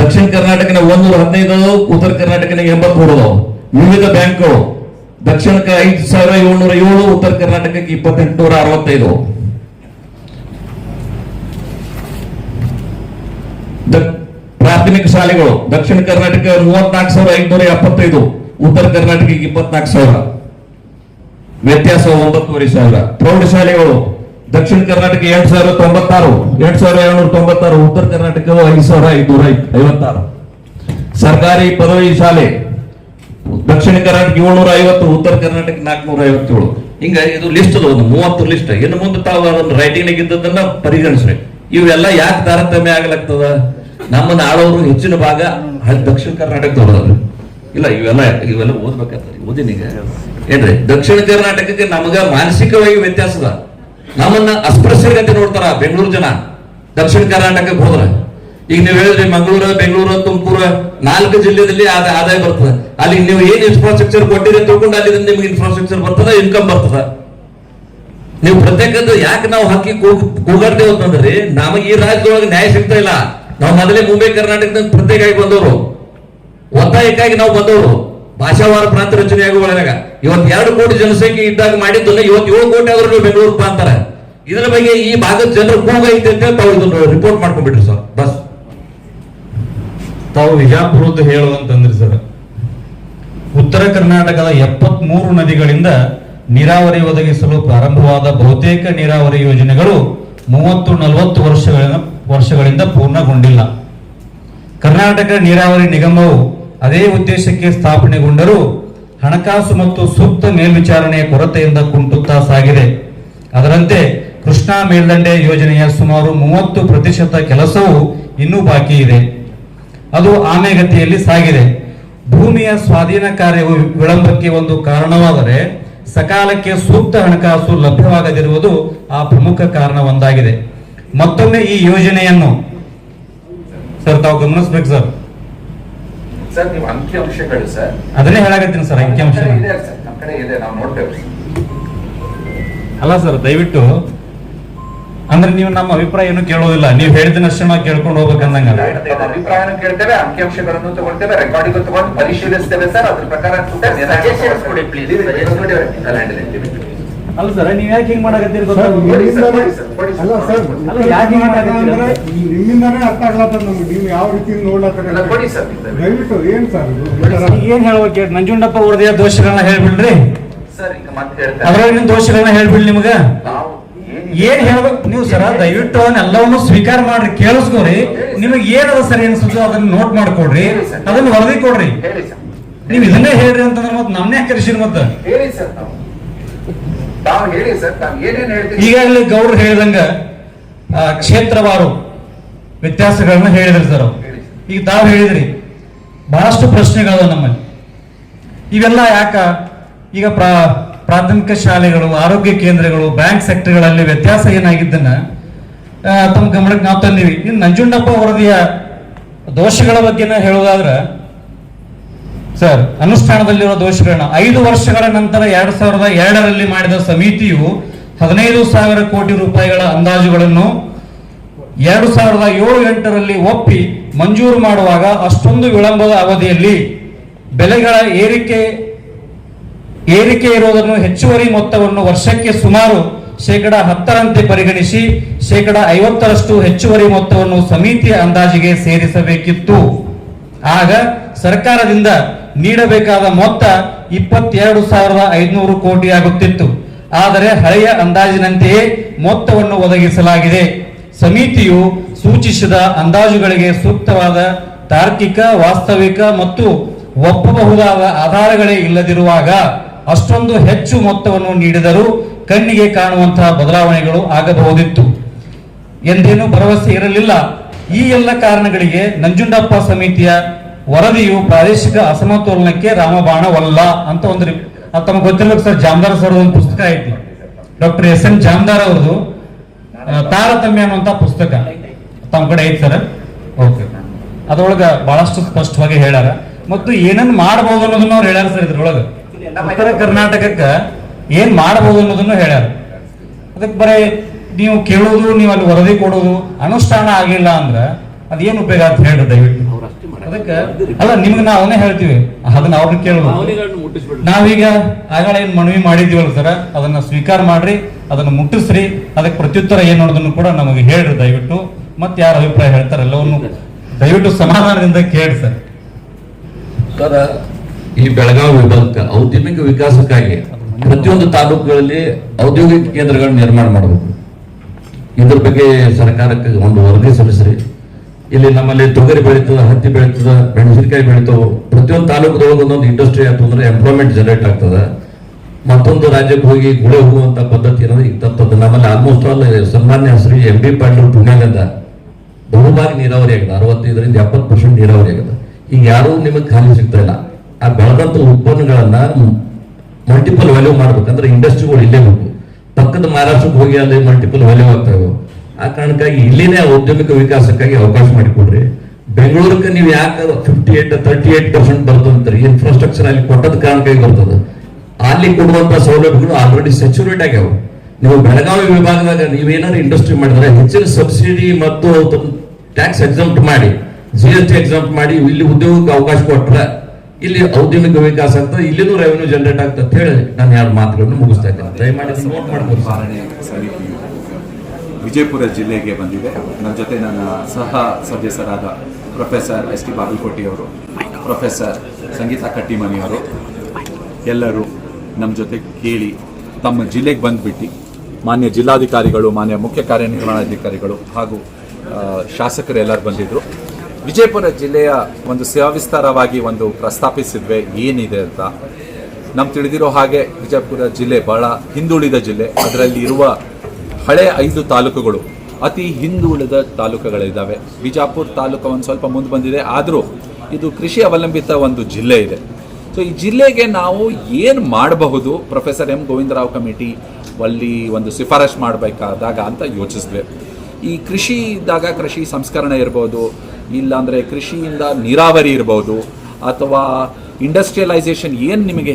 ದಕ್ಷಿಣ ಕರ್ನಾಟಕನ ಒಂದೂರ ಹದಿನೈದು, ಉತ್ತರ ಕರ್ನಾಟಕನಾಗ ಎಂಬತ್ಮೂರು. ವಿವಿಧ ಬ್ಯಾಂಕ್ಗಳು ದಕ್ಷಿಣಕ್ಕೆ ಐದು ಸಾವಿರ ಏಳ್ನೂರ ಏಳು, ಉತ್ತರ ಕರ್ನಾಟಕಕ್ಕೆ ಇಪ್ಪತ್ತೆಂಟುನೂರ ಅರವತ್ತೈದು. ಪ್ರಾಥಮಿಕ ಶಾಲೆಗಳು ದಕ್ಷಿಣ ಕರ್ನಾಟಕ ಮೂವತ್ನಾಲ್ಕು ಸಾವಿರ ಐದುನೂರ ಎಪ್ಪತ್ತೈದು, ಉತ್ತರ ಕರ್ನಾಟಕಕ್ಕೆ ಇಪ್ಪತ್ನಾಲ್ಕು ಸಾವಿರ. ವ್ಯತ್ಯಾಸ ಒಂಬತ್ತೂವರೆ ಸಾವಿರ. ಪ್ರೌಢಶಾಲೆಗಳು ದಕ್ಷಿಣ ಕರ್ನಾಟಕ ಎಂಟು ಸಾವಿರ ತೊಂಬತ್ತಾರು ಎಂಟು ಸಾವಿರ ಏಳ್ನೂರ ತೊಂಬತ್ತಾರು, ಉತ್ತರ ಕರ್ನಾಟಕ ಐದು ಸಾವಿರ ಐದುನೂರ ಐವತ್ತಾರು. ಸರ್ಕಾರಿ ಪದವಿ ಶಾಲೆ, ದಕ್ಷಿಣ ಕರ್ನಾಟಕ ಏಳ್ನೂರ ಐವತ್ತು, ಉತ್ತರ ಕರ್ನಾಟಕ ನಾಲ್ಕನೂರ ಐವತ್ತೇಳು. ಹಿಂಗ ಇದು ಲಿಸ್ಟ್ ಅದು ಒಂದು ಮೂವತ್ತು ಲಿಸ್ಟ್ ಇನ್ನು ಮುಂದೆ ತಾವು ಅದನ್ನ ರೈಟಿಂಗ್ ಇದ್ದದನ್ನ ಪರಿಗಣಿಸ್ರಿ. ಇವೆಲ್ಲ ಯಾಕೆ ತಾರತಮ್ಯ ಆಗ್ಲಾಗ್ತದ? ನಮ್ಮನ್ನ ಆಳೋರು ಹೆಚ್ಚಿನ ಭಾಗ ದಕ್ಷಿಣ ಕರ್ನಾಟಕದವ್ರದವ್ರು ಇಲ್ಲ, ಇವೆಲ್ಲ ಇವೆಲ್ಲ ಓದ್ಬೇಕಾಗ್ತದೆ ಓದಿನೀಗ ಏನ್ರಿ? ದಕ್ಷಿಣ ಕರ್ನಾಟಕಕ್ಕೆ ನಮಗ ಮಾನಸಿಕವಾಗಿ ವ್ಯತ್ಯಾಸದ. ನಮ್ಮನ್ನ ಅಸ್ಪೃಶ್ಯರಂತೆ ನೋಡ್ತಾರ ಬೆಂಗಳೂರು ಜನ. ದಕ್ಷಿಣ ಕರ್ನಾಟಕಕ್ಕೆ ಹೋದ್ರ. ಈಗ ನೀವು ಹೇಳಿದ್ರಿ ಮಂಗಳೂರು, ಬೆಂಗಳೂರು, ತುಮಕೂರು, ನಾಲ್ಕು ಜಿಲ್ಲೆದಲ್ಲಿ ಆದ ಆದಾಯ ಬರ್ತದೆ. ಅಲ್ಲಿ ನೀವು ಏನ್ ಇನ್ಫ್ರಾಸ್ಟ್ರಕ್ಚರ್ ಕೊಟ್ಟಿರಿ ತಿಳ್ಕೊಂಡು ಅಲ್ಲಿ ನಿಮ್ಗೆ ಇನ್ಫ್ರಾಸ್ಟ್ರಕ್ಚರ್ ಬರ್ತದ ಇನ್ಕಮ್ ಬರ್ತದ. ನೀವು ಪ್ರತ್ಯೇಕದ ಯಾಕೆ ನಾವು ಹಾಕಿ ಕೂಗ್- ಕೂಗಾಡ್ತೇವೆ ಅಂತಂದ್ರಿ ನಮಗೆ ಈ ರಾಜ್ಯದೊಳಗೆ ನ್ಯಾಯ ಸಿಗ್ತಾ ಇಲ್ಲ. ನಾವು ಮೊದಲೇ ಮುಂಬೈ ಕರ್ನಾಟಕದಿಂದ ಪ್ರತ್ಯೇಕ ಆಗಿ ಬಂದವರು. ಒತ್ತಾಯಕ್ಕಾಗಿ ನಾವು ಬಂದವರು. ಭಾಷಾವಾರ ಪ್ರಾಂತ ರಚನೆ ಆಗುವಾಗ ಇವತ್ತು ಎರಡು ಕೋಟಿ ಜನಸಂಖ್ಯೆ ಇದ್ದಾಗ ಮಾಡಿದ್ದನ್ನ ಇವತ್ತು ಏಳು ಕೋಟಿ ಆದ್ರೂ ಬೆಂಗಳೂರು ಪ್ರಾಂತರ ಇದರ ಬಗ್ಗೆ ಈ ಭಾಗದ ಜನರು ಕೂಗೈತೆ ಅಂತ ತಾವು ಇದನ್ನು ರಿಪೋರ್ಟ್ ಮಾಡ್ಕೊಂಡ್ಬಿಟ್ರಿ ಸರ್. ಬಸ್. ತಾವು ವಿಜಾಪುರದ್ದು ಹೇಳುವಂತಂದ್ರಿ ಸರ್. ಉತ್ತರ ಕರ್ನಾಟಕದ ಎಪ್ಪತ್ತ್ ಮೂರು ನದಿಗಳಿಂದ ನೀರಾವರಿ ಒದಗಿಸಲು ಪ್ರಾರಂಭವಾದ ಬಹುತೇಕ ನೀರಾವರಿ ಯೋಜನೆಗಳು ಮೂವತ್ತು ನಲವತ್ತು ವರ್ಷಗಳ ವರ್ಷಗಳಿಂದ ಪೂರ್ಣಗೊಂಡಿಲ್ಲ. ಕರ್ನಾಟಕ ನೀರಾವರಿ ನಿಗಮವು ಅದೇ ಉದ್ದೇಶಕ್ಕೆ ಸ್ಥಾಪನೆಗೊಂಡರೂ ಹಣಕಾಸು ಮತ್ತು ಸೂಕ್ತ ಮೇಲ್ವಿಚಾರಣೆಯ ಕೊರತೆಯಿಂದ ಕುಂಟುತ್ತಾ ಸಾಗಿದೆ. ಅದರಂತೆ ಕೃಷ್ಣಾ ಮೇಲ್ದಂಡೆ ಯೋಜನೆಯ ಸುಮಾರು ಮೂವತ್ತು ಪ್ರತಿಶತ ಕೆಲಸವು ಇನ್ನೂ ಬಾಕಿ ಇದೆ. ಅದು ಆಮೆಗತಿಯಲ್ಲಿ ಸಾಗಿದೆ. ಭೂಮಿಯ ಸ್ವಾಧೀನ ಕಾರ್ಯವು ವಿಳಂಬಕ್ಕೆ ಒಂದು ಕಾರಣವಾದರೆ ಸಕಾಲಕ್ಕೆ ಸೂಕ್ತ ಹಣಕಾಸು ಲಭ್ಯವಾಗದಿರುವುದು ಆ ಪ್ರಮುಖ ಕಾರಣ ಒಂದಾಗಿದೆ ಮತ್ತೊಮ್ಮೆ ಈ ಯೋಜನೆಯನ್ನು ಸರ್, ತಾವು ಗಮನಿಸ್ಬೇಕು ಸರ್. ಸರ್ ನೀವು ಅಂಕಿಅಂಶಗಳು ಸರ್. ಅದನ್ನೇ ಹೇಳಾಕತ್ತೀನಿ ಸರ್ ಅಂಕಿ ಅಂಶ ಇದೆ ಸರ್ ನಮ್ಮ ಕಡೆ ಇದೆ ನಾವು ನೋಡ್ತೇವೆ ಅಲ್ಲ ಸರ್ ದಯವಿಟ್ಟು ಅಂದ್ರೆ ನೀವು ನಮ್ಮ ಅಭಿಪ್ರಾಯ ಏನು ಕೇಳೋದಿಲ್ಲ ನೀವು ಹೇಳಿದನಷ್ಟೇ ನಾವು ಕೇಳ್ಕೊಂಡು ಹೋಗ್ಬೇಕಂದಂಗ ಅಭಿಪ್ರಾಯನ ಕೇಳ್ತೇವೆ ಅಂಕಿಅಂಶಗಳನ್ನು ತಗೊಳ್ತೇವೆ ರೆಕಾರ್ಡಿಂಗ್ ತಗೊಂಡು ಪರಿಶೀಲಿಸ್ತೇವೆ ಸರ್ ಅದ್ರ ಪ್ರಕಾರ Suggestions ಕೊಡಿ, please. ಅಲ್ಲ ಸರ್ ನೀವು ಯಾಕೆ ಹಿಂಗ್ ಮಾಡಕತ್ತೀರಿ ಸರ್. ಅಲ್ಲ ಸರ್ ಯಾಕೆ? ಅಂದ್ರೆ ನಿಮ್ಮಿಂದಾನೇ ಅರ್ಥ ಆಗ್ಲತ್ತದ ನಮ್ಗೆ. ನೀವು ಯಾವ ರೀತಿ ನೋಡ್ಲತ್ತರ ಕೊಡಿ ಸರ್ ದಯವಿಟ್ಟು ಏನ್ ಸರ್? ಏನ್ ಹೇಳ್ಬೇಕು ನಂಜುಂಡಪ್ಪ ಹೊಡೆದ ದೋಷಗಳನ್ನ ಹೇಳ್ಬಿಡ್ರಿ. ಸರ್ ಈಗ ಮತ್ತೆ ಹೇಳ್ತಾರೆ ಅದ್ರೊಳಗಿನ ದೋಷಗಳನ್ನ ಹೇಳ್ಬಿಡ್ಲಿ ನಿಮಗ. ಏನ್ ಹೇಳ್ಬೇಕು? ನೀವು ಸರ ದಯವಿಟ್ಟು ಅವನ್ನೆಲ್ಲವನ್ನು ಸ್ವೀಕಾರ ಮಾಡ್ರಿ ಕೇಳಿಸ್ಕೋರಿ. ನಿಮಗೆ ಏನದ ಸರಿ ಅನ್ಸುತ್ತೋ ಅದನ್ನ ನೋಟ್ ಮಾಡ್ಕೊಡ್ರಿ. ಅದನ್ನ ವರದಿ ಕೊಡ್ರಿ. ಹೇಳಿ ಸರ್. ನೀವ್ ಇದನ್ನೇ ಹೇಳ್ರಿ ಅಂತಂದ್ರೆ ಮತ್ತೆ ನಮ್ನೇ ಕರೆಸಿರಿ ಮತ್ತೆ. ಹೇಳಿ ಸರ್ ತಾವು ಹೇಳಿ ಸರ್ ತಾವು ಏನೇನ್ ಹೇಳ್ತೀರಿ? ಈಗಾಗಲೇ ಗೌಡ್ರು ಹೇಳಿದಂಗ ಕ್ಷೇತ್ರವಾರು ವ್ಯತ್ಯಾಸಗಳನ್ನ ಹೇಳಿದ್ರಿ ಸರ್. ಈಗ ತಾವು ಹೇಳಿದ್ರಿ ಬಹಳಷ್ಟು ಪ್ರಶ್ನೆಗಳು ನಮ್ಮಲ್ಲಿ. ಇವೆಲ್ಲ ಯಾಕ ಈಗ ಪ್ರಾ ಪ್ರಾಥಮಿಕ ಶಾಲೆಗಳು ಆರೋಗ್ಯ ಕೇಂದ್ರಗಳು ಬ್ಯಾಂಕ್ ಸೆಕ್ಟರ್ಗಳಲ್ಲಿ ವ್ಯತ್ಯಾಸ ಏನಾಗಿದ್ದನ್ನ ತಮ್ಮ ಗಮನಕ್ಕೆ ನಾವು ತಂದೀವಿ. ಇನ್ನು ನಂಜುಂಡಪ್ಪ ವರದಿಯ ದೋಷಗಳ ಬಗ್ಗೆನ ಹೇಳೋದಾದ್ರ ಸರ್, ಅನುಷ್ಠಾನದಲ್ಲಿರುವ ದೋಷಗಳನ್ನ ಐದು ವರ್ಷಗಳ ನಂತರ ಎರಡ್ ಸಾವಿರದ ಎರಡರಲ್ಲಿ ಮಾಡಿದ ಸಮಿತಿಯು ಹದಿನೈದು ಸಾವಿರ ಕೋಟಿ ರೂಪಾಯಿಗಳ ಅಂದಾಜುಗಳನ್ನು ಎರಡು ಸಾವಿರದ ಏಳು ಎಂಟರಲ್ಲಿ ಒಪ್ಪಿ ಮಂಜೂರು ಮಾಡುವಾಗ ಅಷ್ಟೊಂದು ವಿಳಂಬದ ಅವಧಿಯಲ್ಲಿ ಬೆಲೆಗಳ ಏರಿಕೆ ಏರಿಕೆ ಇರುವುದನ್ನು ಹೆಚ್ಚುವರಿ ಮೊತ್ತವನ್ನು ವರ್ಷಕ್ಕೆ ಸುಮಾರು ಶೇಕಡ ಹತ್ತರಂತೆ ಪರಿಗಣಿಸಿ ಶೇಕಡ ಐವತ್ತರಷ್ಟು ಹೆಚ್ಚುವರಿ ಮೊತ್ತವನ್ನು ಸಮಿತಿಯ ಅಂದಾಜಿಗೆ ಸೇರಿಸಬೇಕಿತ್ತು. ಆಗ ಸರ್ಕಾರದಿಂದ ನೀಡಬೇಕಾದ ಮೊತ್ತ ಇಪ್ಪತ್ತೆರಡು ಸಾವಿರದ ಐದುನೂರು ಕೋಟಿ ಆಗುತ್ತಿತ್ತು. ಆದರೆ ಹಳೆಯ ಅಂದಾಜಿನಂತೆಯೇ ಮೊತ್ತವನ್ನು ಒದಗಿಸಲಾಗಿದೆ. ಸಮಿತಿಯು ಸೂಚಿಸಿದ ಅಂದಾಜುಗಳಿಗೆ ಸೂಕ್ತವಾದ ತಾರ್ಕಿಕ, ವಾಸ್ತವಿಕ ಮತ್ತು ಒಪ್ಪಬಹುದಾದ ಆಧಾರಗಳೇ ಇಲ್ಲದಿರುವಾಗ ಅಷ್ಟೊಂದು ಹೆಚ್ಚು ಮೊತ್ತವನ್ನು ನೀಡಿದರೂ ಕಣ್ಣಿಗೆ ಕಾಣುವಂತಹ ಬದಲಾವಣೆಗಳು ಆಗಬಹುದಿತ್ತು. ಎಂದೇನೂ ಭರವಸೆ ಇರಲಿಲ್ಲ. ಈ ಎಲ್ಲ ಕಾರಣಗಳಿಗೆ ನಂಜುಂಡಪ್ಪ ಸಮಿತಿಯ ವರದಿಯು ಪ್ರಾದೇಶಿಕ ಅಸಮತೋಲನಕ್ಕೆ ರಾಮಬಾಣವಲ್ಲ ಅಂತ ಒಂದು ತಮಗೆ ಗೊತ್ತಿರ್ಬೇಕು ಸರ್, ಜಾಮದಾರ್ ಸರ್ ಒಂದು ಪುಸ್ತಕ ಐತಿ. ಡಾಕ್ಟರ್ ಎಸ್ ಎನ್ ಜಾಮದಾರ್ ಅವ್ರದ್ದು ತಾರತಮ್ಯ ಅನ್ನುವಂತ ಪುಸ್ತಕ. ತಮ್ಮ ಕಡೆ ಐತಿ ಸರ್? ಓಕೆ. ಅದ್ರೊಳಗ ಬಹಳಷ್ಟು ಸ್ಪಷ್ಟವಾಗಿ ಹೇಳ್ಯಾರ. ಮತ್ತು ಏನನ್ನ ಮಾಡಬಹುದು ಅನ್ನೋದನ್ನ ಅವ್ರು ಹೇಳ್ಯಾರ ಸರ್ ಇದ್ರೊಳಗ. ಉತ್ತರ ಕರ್ನಾಟಕಕ್ಕ ಏನ್ ಮಾಡಬಹುದು ಅನ್ನೋದನ್ನು ಹೇಳ್ಯಾರ. ಅದಕ್ಕೆ ಬರೀ ನೀವು ಕೇಳೋದು, ನೀವು ಅಲ್ಲಿ ವರದಿ ಕೊಡೋದು, ಅನುಷ್ಠಾನ ಆಗಿಲ್ಲ ಅಂದ್ರೆ ಅದೇನು ಉಪಯೋಗ ಅಂತ ಹೇಳ್ರಿ ದಯವಿಟ್ಟು. ಅದಕ್ಕೆ ಅಲ್ಲ ನಿಮ್ಗೆ ನಾವು ಅವನೇ ಹೇಳ್ತೀವಿ. ಅದನ್ನ ಅವ್ರನ್ನ ಕೇಳೋದು. ನಾವೀಗ ಆಗಳ ಏನ್ ಮನವಿ ಮಾಡಿದೀವಲ್ಲ ಸರ ಅದನ್ನ ಸ್ವೀಕಾರ ಮಾಡ್ರಿ ಅದನ್ನ ಮುಟ್ಟಿಸ್ರಿ ಅದಕ್ಕೆ ಪ್ರತ್ಯುತ್ತರ ಏನು ಅನ್ನೋದನ್ನು ಕೂಡ ನಮಗೆ ಹೇಳ್ರಿ ದಯವಿಟ್ಟು. ಮತ್ತೆ ಯಾರ ಅಭಿಪ್ರಾಯ ಹೇಳ್ತಾರೆ ಎಲ್ಲವನ್ನು ದಯವಿಟ್ಟು ಸಮಾಧಾನದಿಂದ ಕೇಳಿ ಸರ್. ಸರ್ ಈ ಬೆಳಗಾವಿ ವಿಭಾಗಕ್ಕೆ ಔದ್ಯಮಿಕ ವಿಕಾಸಕ್ಕಾಗಿ ಪ್ರತಿಯೊಂದು ತಾಲೂಕುಗಳಲ್ಲಿ ಔದ್ಯೋಗಿಕ ಕೇಂದ್ರಗಳನ್ನು ನಿರ್ಮಾಣ ಮಾಡಬೇಕು. ಇದ್ರ ಬಗ್ಗೆ ಸರ್ಕಾರಕ್ಕೆ ಒಂದು ವರದಿ ಸಲ್ಲಿಸ್ರಿ. ಇಲ್ಲಿ ನಮ್ಮಲ್ಲಿ ತೊಗರಿ ಬೆಳೀತದ, ಹತ್ತಿ ಬೆಳೀತದ, ಮೆಣಸಿನಕಾಯಿ ಬೆಳೀತಾವ. ಪ್ರತಿಯೊಂದು ತಾಲೂಕದೊಳಗೆ ಒಂದೊಂದು ಇಂಡಸ್ಟ್ರಿ ಆಯ್ತು ಅಂದ್ರೆ ಎಂಪ್ಲಾಯ್ಮೆಂಟ್ ಜನರೇಟ್ ಆಗ್ತದ. ಮತ್ತೊಂದು ರಾಜ್ಯಕ್ಕೆ ಹೋಗಿ ಗುಳೆ ಹೋಗುವಂತ ಪದ್ಧತಿ ಅನ್ನೋದು ಈಗ ನಮ್ಮಲ್ಲಿ ಆಲ್ಮೋಸ್ಟ್ ಆಲ್ ಸನ್ಮಾನ್ಯ ಹೆಸರು ಎಂ ಬಿ ಪಾಟೀಲ್ ಪುಣ್ಯದಿಂದ ಬಹುಭಾಗ ನೀರಾವರಿ ಆಗಿದೆ ಅರವತ್ತೈದರಿಂದ ಎಪ್ಪತ್ತು ಪರ್ಸೆಂಟ್ ನೀರಾವರಿ ಆಗಿದೆ ಈಗ ಯಾರೂ ನಿಮಗೆ ಖಾಲಿ ಸಿಗ್ತಾ ಇಲ್ಲ. ಆ ಬೆಳೆದಂತ ಉತ್ಪನ್ನಗಳನ್ನ ಮಲ್ಟಿಪಲ್ ವ್ಯಾಲ್ಯೂ ಮಾಡ್ಬೇಕಂದ್ರೆ ಇಂಡಸ್ಟ್ರಿಗಳು ಇಲ್ಲೇ ಬೇಕು. ಪಕ್ಕದ ಮಹಾರಾಷ್ಟ್ರಕ್ಕೆ ಹೋಗಿ ಅಲ್ಲಿ ಮಲ್ಟಿಪಲ್ ವ್ಯಾಲ್ಯೂ ಆಗ್ತಾವೆ ಆ ಕಾರಣಕ್ಕಾಗಿ ಇಲ್ಲಿನೇ ಔದ್ಯಮಿಕ ವಿಕಾಸಕ್ಕಾಗಿ ಅವಕಾಶ ಮಾಡಿಕೊಡ್ರಿ. ಬೆಂಗಳೂರಿಗೆ ನೀವು ಯಾಕೆ fifty eight thirty eight percent ಬರ್ತದಂತಾರೆ infrastructure ಅಲ್ಲಿ ಕೊಟ್ಟದ ಕಾರಣಕ್ಕಾಗಿ ಬರ್ತದೆ. ಅಲ್ಲಿ ಕೊಡುವಂತ ಸೌಲಭ್ಯಗಳು ಆಲ್ರೆಡಿ ಸೆಚುರೇಟ್ ಆಗ್ಯಾವ. ನೀವು ಬೆಳಗಾವಿ ವಿಭಾಗದಾಗ ನೀವೇನಾದ್ರು ಇಂಡಸ್ಟ್ರಿ ಮಾಡಿದ್ರೆ ಹೆಚ್ಚಿನ ಸಬ್ಸಿಡಿ ಮತ್ತು ಟ್ಯಾಕ್ಸ್ ಎಕ್ಸಾಂಪ್ಟ್ ಮಾಡಿ ಜಿ ಎಸ್ ಟಿ ಎಕ್ಸಮ್ಟ್ ಮಾಡಿ ಇಲ್ಲಿ ಉದ್ಯೋಗಕ್ಕೆ ಅವಕಾಶ ಕೊಟ್ರೆ ಇಲ್ಲಿ ಔದ್ಯಮಿಕ ವಿಕಾಸ ಅಂತ ಇಲ್ಲಿನೂ ರೆವೆನ್ಯೂ ಜನರೇಟ್ ಆಗ್ತದೆ ಅಂತ ಹೇಳಿ ನಾನು ಎರಡು ಮಾತುಗಳನ್ನು ಮುಗಿಸ್ತಾ ಇದ್ದೇನೆ. ದಯಮಾಡಿ ನೋಟ್ ಮಾಡ್ಬೋದು ವಿಜಯಪುರ ಜಿಲ್ಲೆಗೆ ಬಂದಿದೆ. ನನ್ನ ಜೊತೆ ನನ್ನ ಸಹ ಸದಸ್ಯರಾದ ಪ್ರೊಫೆಸರ್ ಎಸ್ ಟಿ ಬಾಗಲಕೋಟೆ ಅವರು, ಪ್ರೊಫೆಸರ್ ಸಂಗೀತಾ ಕಟ್ಟಿಮನಿ ಅವರು, ಎಲ್ಲರೂ ನಮ್ಮ ಜೊತೆ ಕೇಳಿ ತಮ್ಮ ಜಿಲ್ಲೆಗೆ ಬಂದುಬಿಟ್ಟು. ಮಾನ್ಯ ಜಿಲ್ಲಾಧಿಕಾರಿಗಳು, ಮಾನ್ಯ ಮುಖ್ಯ ಕಾರ್ಯನಿರ್ವಹಣಾಧಿಕಾರಿಗಳು ಹಾಗೂ ಶಾಸಕರು ಎಲ್ಲರೂ ಬಂದಿದ್ದರು ವಿಜಯಪುರ ಜಿಲ್ಲೆಯ ಒಂದು ಸವಿಸ್ತಾರವಾಗಿ ಒಂದು ಪ್ರಸ್ತಾಪಿಸಿದ್ವಿ ಏನಿದೆ ಅಂತ. ನಮ್ಗೆ ತಿಳಿದಿರೋ ಹಾಗೆ ವಿಜಯಪುರ ಜಿಲ್ಲೆ ಬಹಳ ಹಿಂದುಳಿದ ಜಿಲ್ಲೆ. ಅದರಲ್ಲಿ ಇರುವ ಹಳೆ ಐದು ತಾಲೂಕುಗಳು, ಅತಿ ಹಿಂದುಳಿದ ತಾಲೂಕುಗಳಿದ್ದಾವೆ. ಬಿಜಾಪುರ ತಾಲೂಕು ಒಂದು ಸ್ವಲ್ಪ ಮುಂದೆ ಬಂದಿದೆ, ಆದರೂ ಇದು ಕೃಷಿ ಅವಲಂಬಿತ ಒಂದು ಜಿಲ್ಲೆ ಇದೆ. ಸೊ ಈ ಜಿಲ್ಲೆಗೆ ನಾವು ಏನು ಮಾಡಬಹುದು? Professor M. ಗೋವಿಂದರಾವ್ ಕಮಿಟಿ ಅಲ್ಲಿ ಒಂದು ಶಿಫಾರಸ್ ಮಾಡಬೇಕಾದಾಗ ಅಂತ ಯೋಚಿಸಿದ್ವಿ. ಈ ಕೃಷಿ ಇದ್ದಾಗ ಕೃಷಿ ಸಂಸ್ಕರಣೆ ಇರ್ಬೋದು, ಇಲ್ಲಾಂದರೆ ಕೃಷಿಯಿಂದ ನೀರಾವರಿ ಇರ್ಬೋದು, ಅಥವಾ ಇಂಡಸ್ಟ್ರಿಯಲೈಸೇಷನ್ ಏನು ನಿಮಗೆ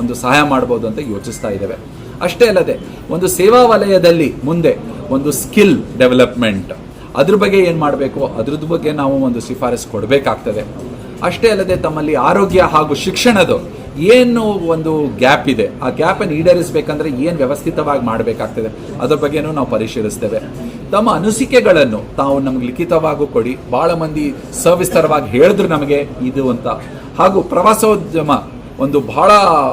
ಒಂದು ಸಹಾಯ ಮಾಡ್ಬೋದು ಅಂತ ಯೋಚಿಸ್ತಾ ಇದ್ದೇವೆ. ಅಷ್ಟೇ ಅಲ್ಲದೆ, ಒಂದು ಸೇವಾ ವಲಯದಲ್ಲಿ ಮುಂದೆ ಒಂದು ಸ್ಕಿಲ್ ಡೆವಲಪ್ಮೆಂಟ್. ಅದ್ರ ಬಗ್ಗೆ ಏನು ಮಾಡಬೇಕು? ಅದ್ರದ್ದು ಬಗ್ಗೆ ನಾವು ಒಂದು ಶಿಫಾರಸ್ ಕೊಡಬೇಕಾಗ್ತದೆ. ಅಷ್ಟೇ ಅಲ್ಲದೆ ತಮ್ಮಲ್ಲಿ ಆರೋಗ್ಯ ಹಾಗೂ ಶಿಕ್ಷಣದ ಏನು ಒಂದು ಗ್ಯಾಪ್ ಇದೆ. ಆ ಗ್ಯಾಪನ್ನು ಈಡೇರಿಸಬೇಕಂದ್ರೆ ಏನು ವ್ಯವಸ್ಥಿತವಾಗಿ ಮಾಡಬೇಕಾಗ್ತದೆ? ಅದ್ರ ಬಗ್ಗೆನೂ ನಾವು ಪರಿಶೀಲಿಸ್ತೇವೆ. ತಮ್ಮ ಅನಿಸಿಕೆಗಳನ್ನು ತಾವು ನಮ್ಗೆ ಲಿಖಿತವಾಗೂ ಕೊಡಿ. ಭಾಳ ಮಂದಿ ಸವಿಸ್ತಾರವಾಗಿ ಹೇಳಿದ್ರು ನಮಗೆ ಇದು ಅಂತ. ಹಾಗೂ ಪ್ರವಾಸೋದ್ಯಮ ಒಂದು ಬಹಳ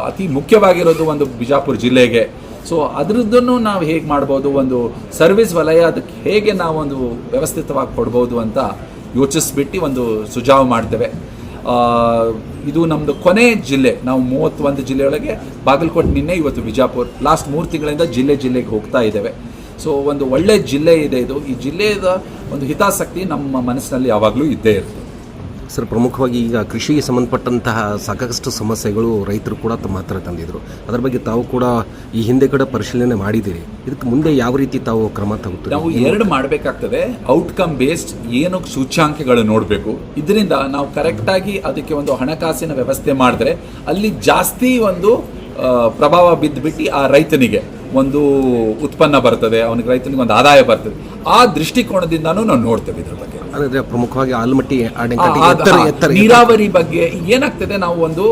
ಅತಿ ಮುಖ್ಯವಾಗಿರೋದು ಒಂದು ಬಿಜಾಪುರ ಜಿಲ್ಲೆಗೆ. ಸೊ ಅದರದ್ದನ್ನು ನಾವು ಹೇಗೆ ಮಾಡ್ಬೋದು, ಒಂದು ಸರ್ವಿಸ್ ವಲಯ ಅದಕ್ಕೆ ಹೇಗೆ ನಾವು ಒಂದು ವ್ಯವಸ್ಥಿತವಾಗಿ ಕೊಡ್ಬೋದು ಅಂತ ಯೋಚಿಸ್ಬಿಟ್ಟು ಒಂದು ಸುಜಾವ್ ಮಾಡ್ತೇವೆ. ಇದು ನಮ್ಮದು ಕೊನೆ ಜಿಲ್ಲೆ. ನಾವು ಮೂವತ್ತೊಂದು ಜಿಲ್ಲೆಯೊಳಗೆ ಬಾಗಲಕೋಟೆ ನಿನ್ನೆ ಇವತ್ತು ಬಿಜಾಪುರ ಲಾಸ್ಟ್ ಮೂರು ತಿಂಗಳಿಂದ ಜಿಲ್ಲೆ ಜಿಲ್ಲೆಗೆ ಹೋಗ್ತಾ ಇದ್ದೇವೆ. ಸೊ ಒಂದು ಒಳ್ಳೆ ಜಿಲ್ಲೆ ಇದೆ ಇದು. ಈ ಜಿಲ್ಲೆಯ ಒಂದು ಹಿತಾಸಕ್ತಿ ನಮ್ಮ ಮನಸ್ಸಿನಲ್ಲಿ ಯಾವಾಗಲೂ ಇದ್ದೇ ಇರ್ತದೆ ಸರ್, ಪ್ರಮುಖವಾಗಿ ಈಗ ಕೃಷಿಗೆ ಸಂಬಂಧಪಟ್ಟಂತಹ ಸಾಕಷ್ಟು ಸಮಸ್ಯೆಗಳು ರೈತರು ಕೂಡ ತಮ್ಮ ಹತ್ರ ತಂದಿದ್ರು. ಅದರ ಬಗ್ಗೆ ತಾವು ಕೂಡ ಈ ಹಿಂದೆ ಕೂಡ ಪರಿಶೀಲನೆ ಮಾಡಿದ್ದೀರಿ. ಇದಕ್ಕೆ ಮುಂದೆ ಯಾವ ರೀತಿ ತಾವು ಕ್ರಮ ನಾವು ಎರಡು ಮಾಡಬೇಕಾಗ್ತದೆ. ಔಟ್ಕಮ್ ಬೇಸ್ಡ್ ಏನು ಸೂಚ್ಯಾಂಕಗಳು ನೋಡಬೇಕು. ಇದರಿಂದ ನಾವು ಕರೆಕ್ಟಾಗಿ ಅದಕ್ಕೆ ಒಂದು ಹಣಕಾಸಿನ ವ್ಯವಸ್ಥೆ ಮಾಡಿದ್ರೆ ಅಲ್ಲಿ ಜಾಸ್ತಿ ಒಂದು ಪ್ರಭಾವ ಬಿದ್ದುಬಿಟ್ಟು ಆ ರೈತನಿಗೆ ಒಂದು ಉತ್ಪನ್ನ ಬರ್ತದೆ, ಅವನಿಗೆ ರೈತನಿಗೆ ಒಂದು ಆದಾಯ ಬರ್ತದೆ. ಆ ದೃಷ್ಟಿಕೋನದಿಂದನೂ ನಾವು ನೋಡ್ತೇವೆ ಇದ್ರ ಬಗ್ಗೆ. ಅಂದ್ರೆ ಪ್ರಮುಖವಾಗಿ ಆಲ್ಮಟ್ಟಿ ಎತ್ತರ ನೀರಾವರಿ ಬಗ್ಗೆ ಏನಾಗ್ತದೆ ನಾವು ಒಂದು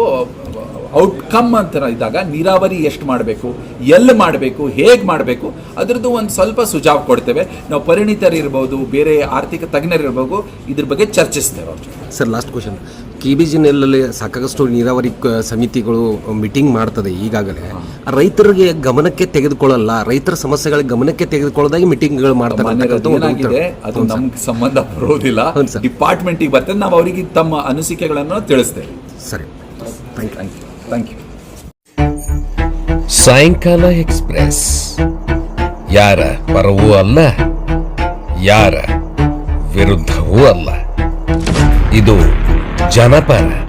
ಔಟ್ಕಮ್ ಅಂತ ಇದ್ದಾಗ ನೀರಾವರಿ ಎಷ್ಟು ಮಾಡಬೇಕು ಎಲ್ಲಿ ಮಾಡಬೇಕು ಹೇಗೆ ಮಾಡಬೇಕು ಅದರದ್ದು ಒಂದು ಸ್ವಲ್ಪ ಸುಜಾವ್ ಕೊಡ್ತೇವೆ. ನಾವು ಪರಿಣಿತರಿರ್ಬೋದು ಬೇರೆ ಆರ್ಥಿಕ ತಜ್ಞರಿರ್ಬೋದು ಇದ್ರ ಬಗ್ಗೆ ಚರ್ಚಿಸ್ತೇವೆ. Sir last question K B ಜಿನಲ್ಲಿ ಸಾಕಷ್ಟು ನೀರಾವರಿ ಕ- ಸಮಿತಿಗಳು ಮೀಟಿಂಗ್ ಮಾಡ್ತದೆ ಈಗಾಗಲೇ. ರೈತರಿಗೆ ಗಮನಕ್ಕೆ ತೆಗೆದುಕೊಳ್ಳಲ್ಲ ರೈತರ ಸಮಸ್ಯೆಗಳಿಗೆ ಗಮನಕ್ಕೆ ತೆಗೆದುಕೊಳ್ಳೋದಾಗಿ ಮೀಟಿಂಗ್ಗಳು ಮಾಡ್ತಾರೆ ಅದು ನಮ್ಗೆ ಸಂಬಂಧ ಬರೋದಿಲ್ಲ. ಡಿಪಾರ್ಟ್ಮೆಂಟಿಗೆ ಬರ್ತದೆ ನಾವು ಅವರಿಗೆ ತಮ್ಮ ಅನಿಸಿಕೆಗಳನ್ನು ತಿಳಿಸ್ತೇವೆ. ಸರಿ. ಥ್ಯಾಂಕ್ ಯು ಥ್ಯಾಂಕ್ ಯು ಸಾಯಂಕಾಲ ಎಕ್ಸ್ಪ್ರೆಸ್. ಯಾರ ಪರವೂ ಅಲ್ಲ ಯಾರ ವಿರುದ್ಧವೂ ಅಲ್ಲ. ಇದು ಜನಪರ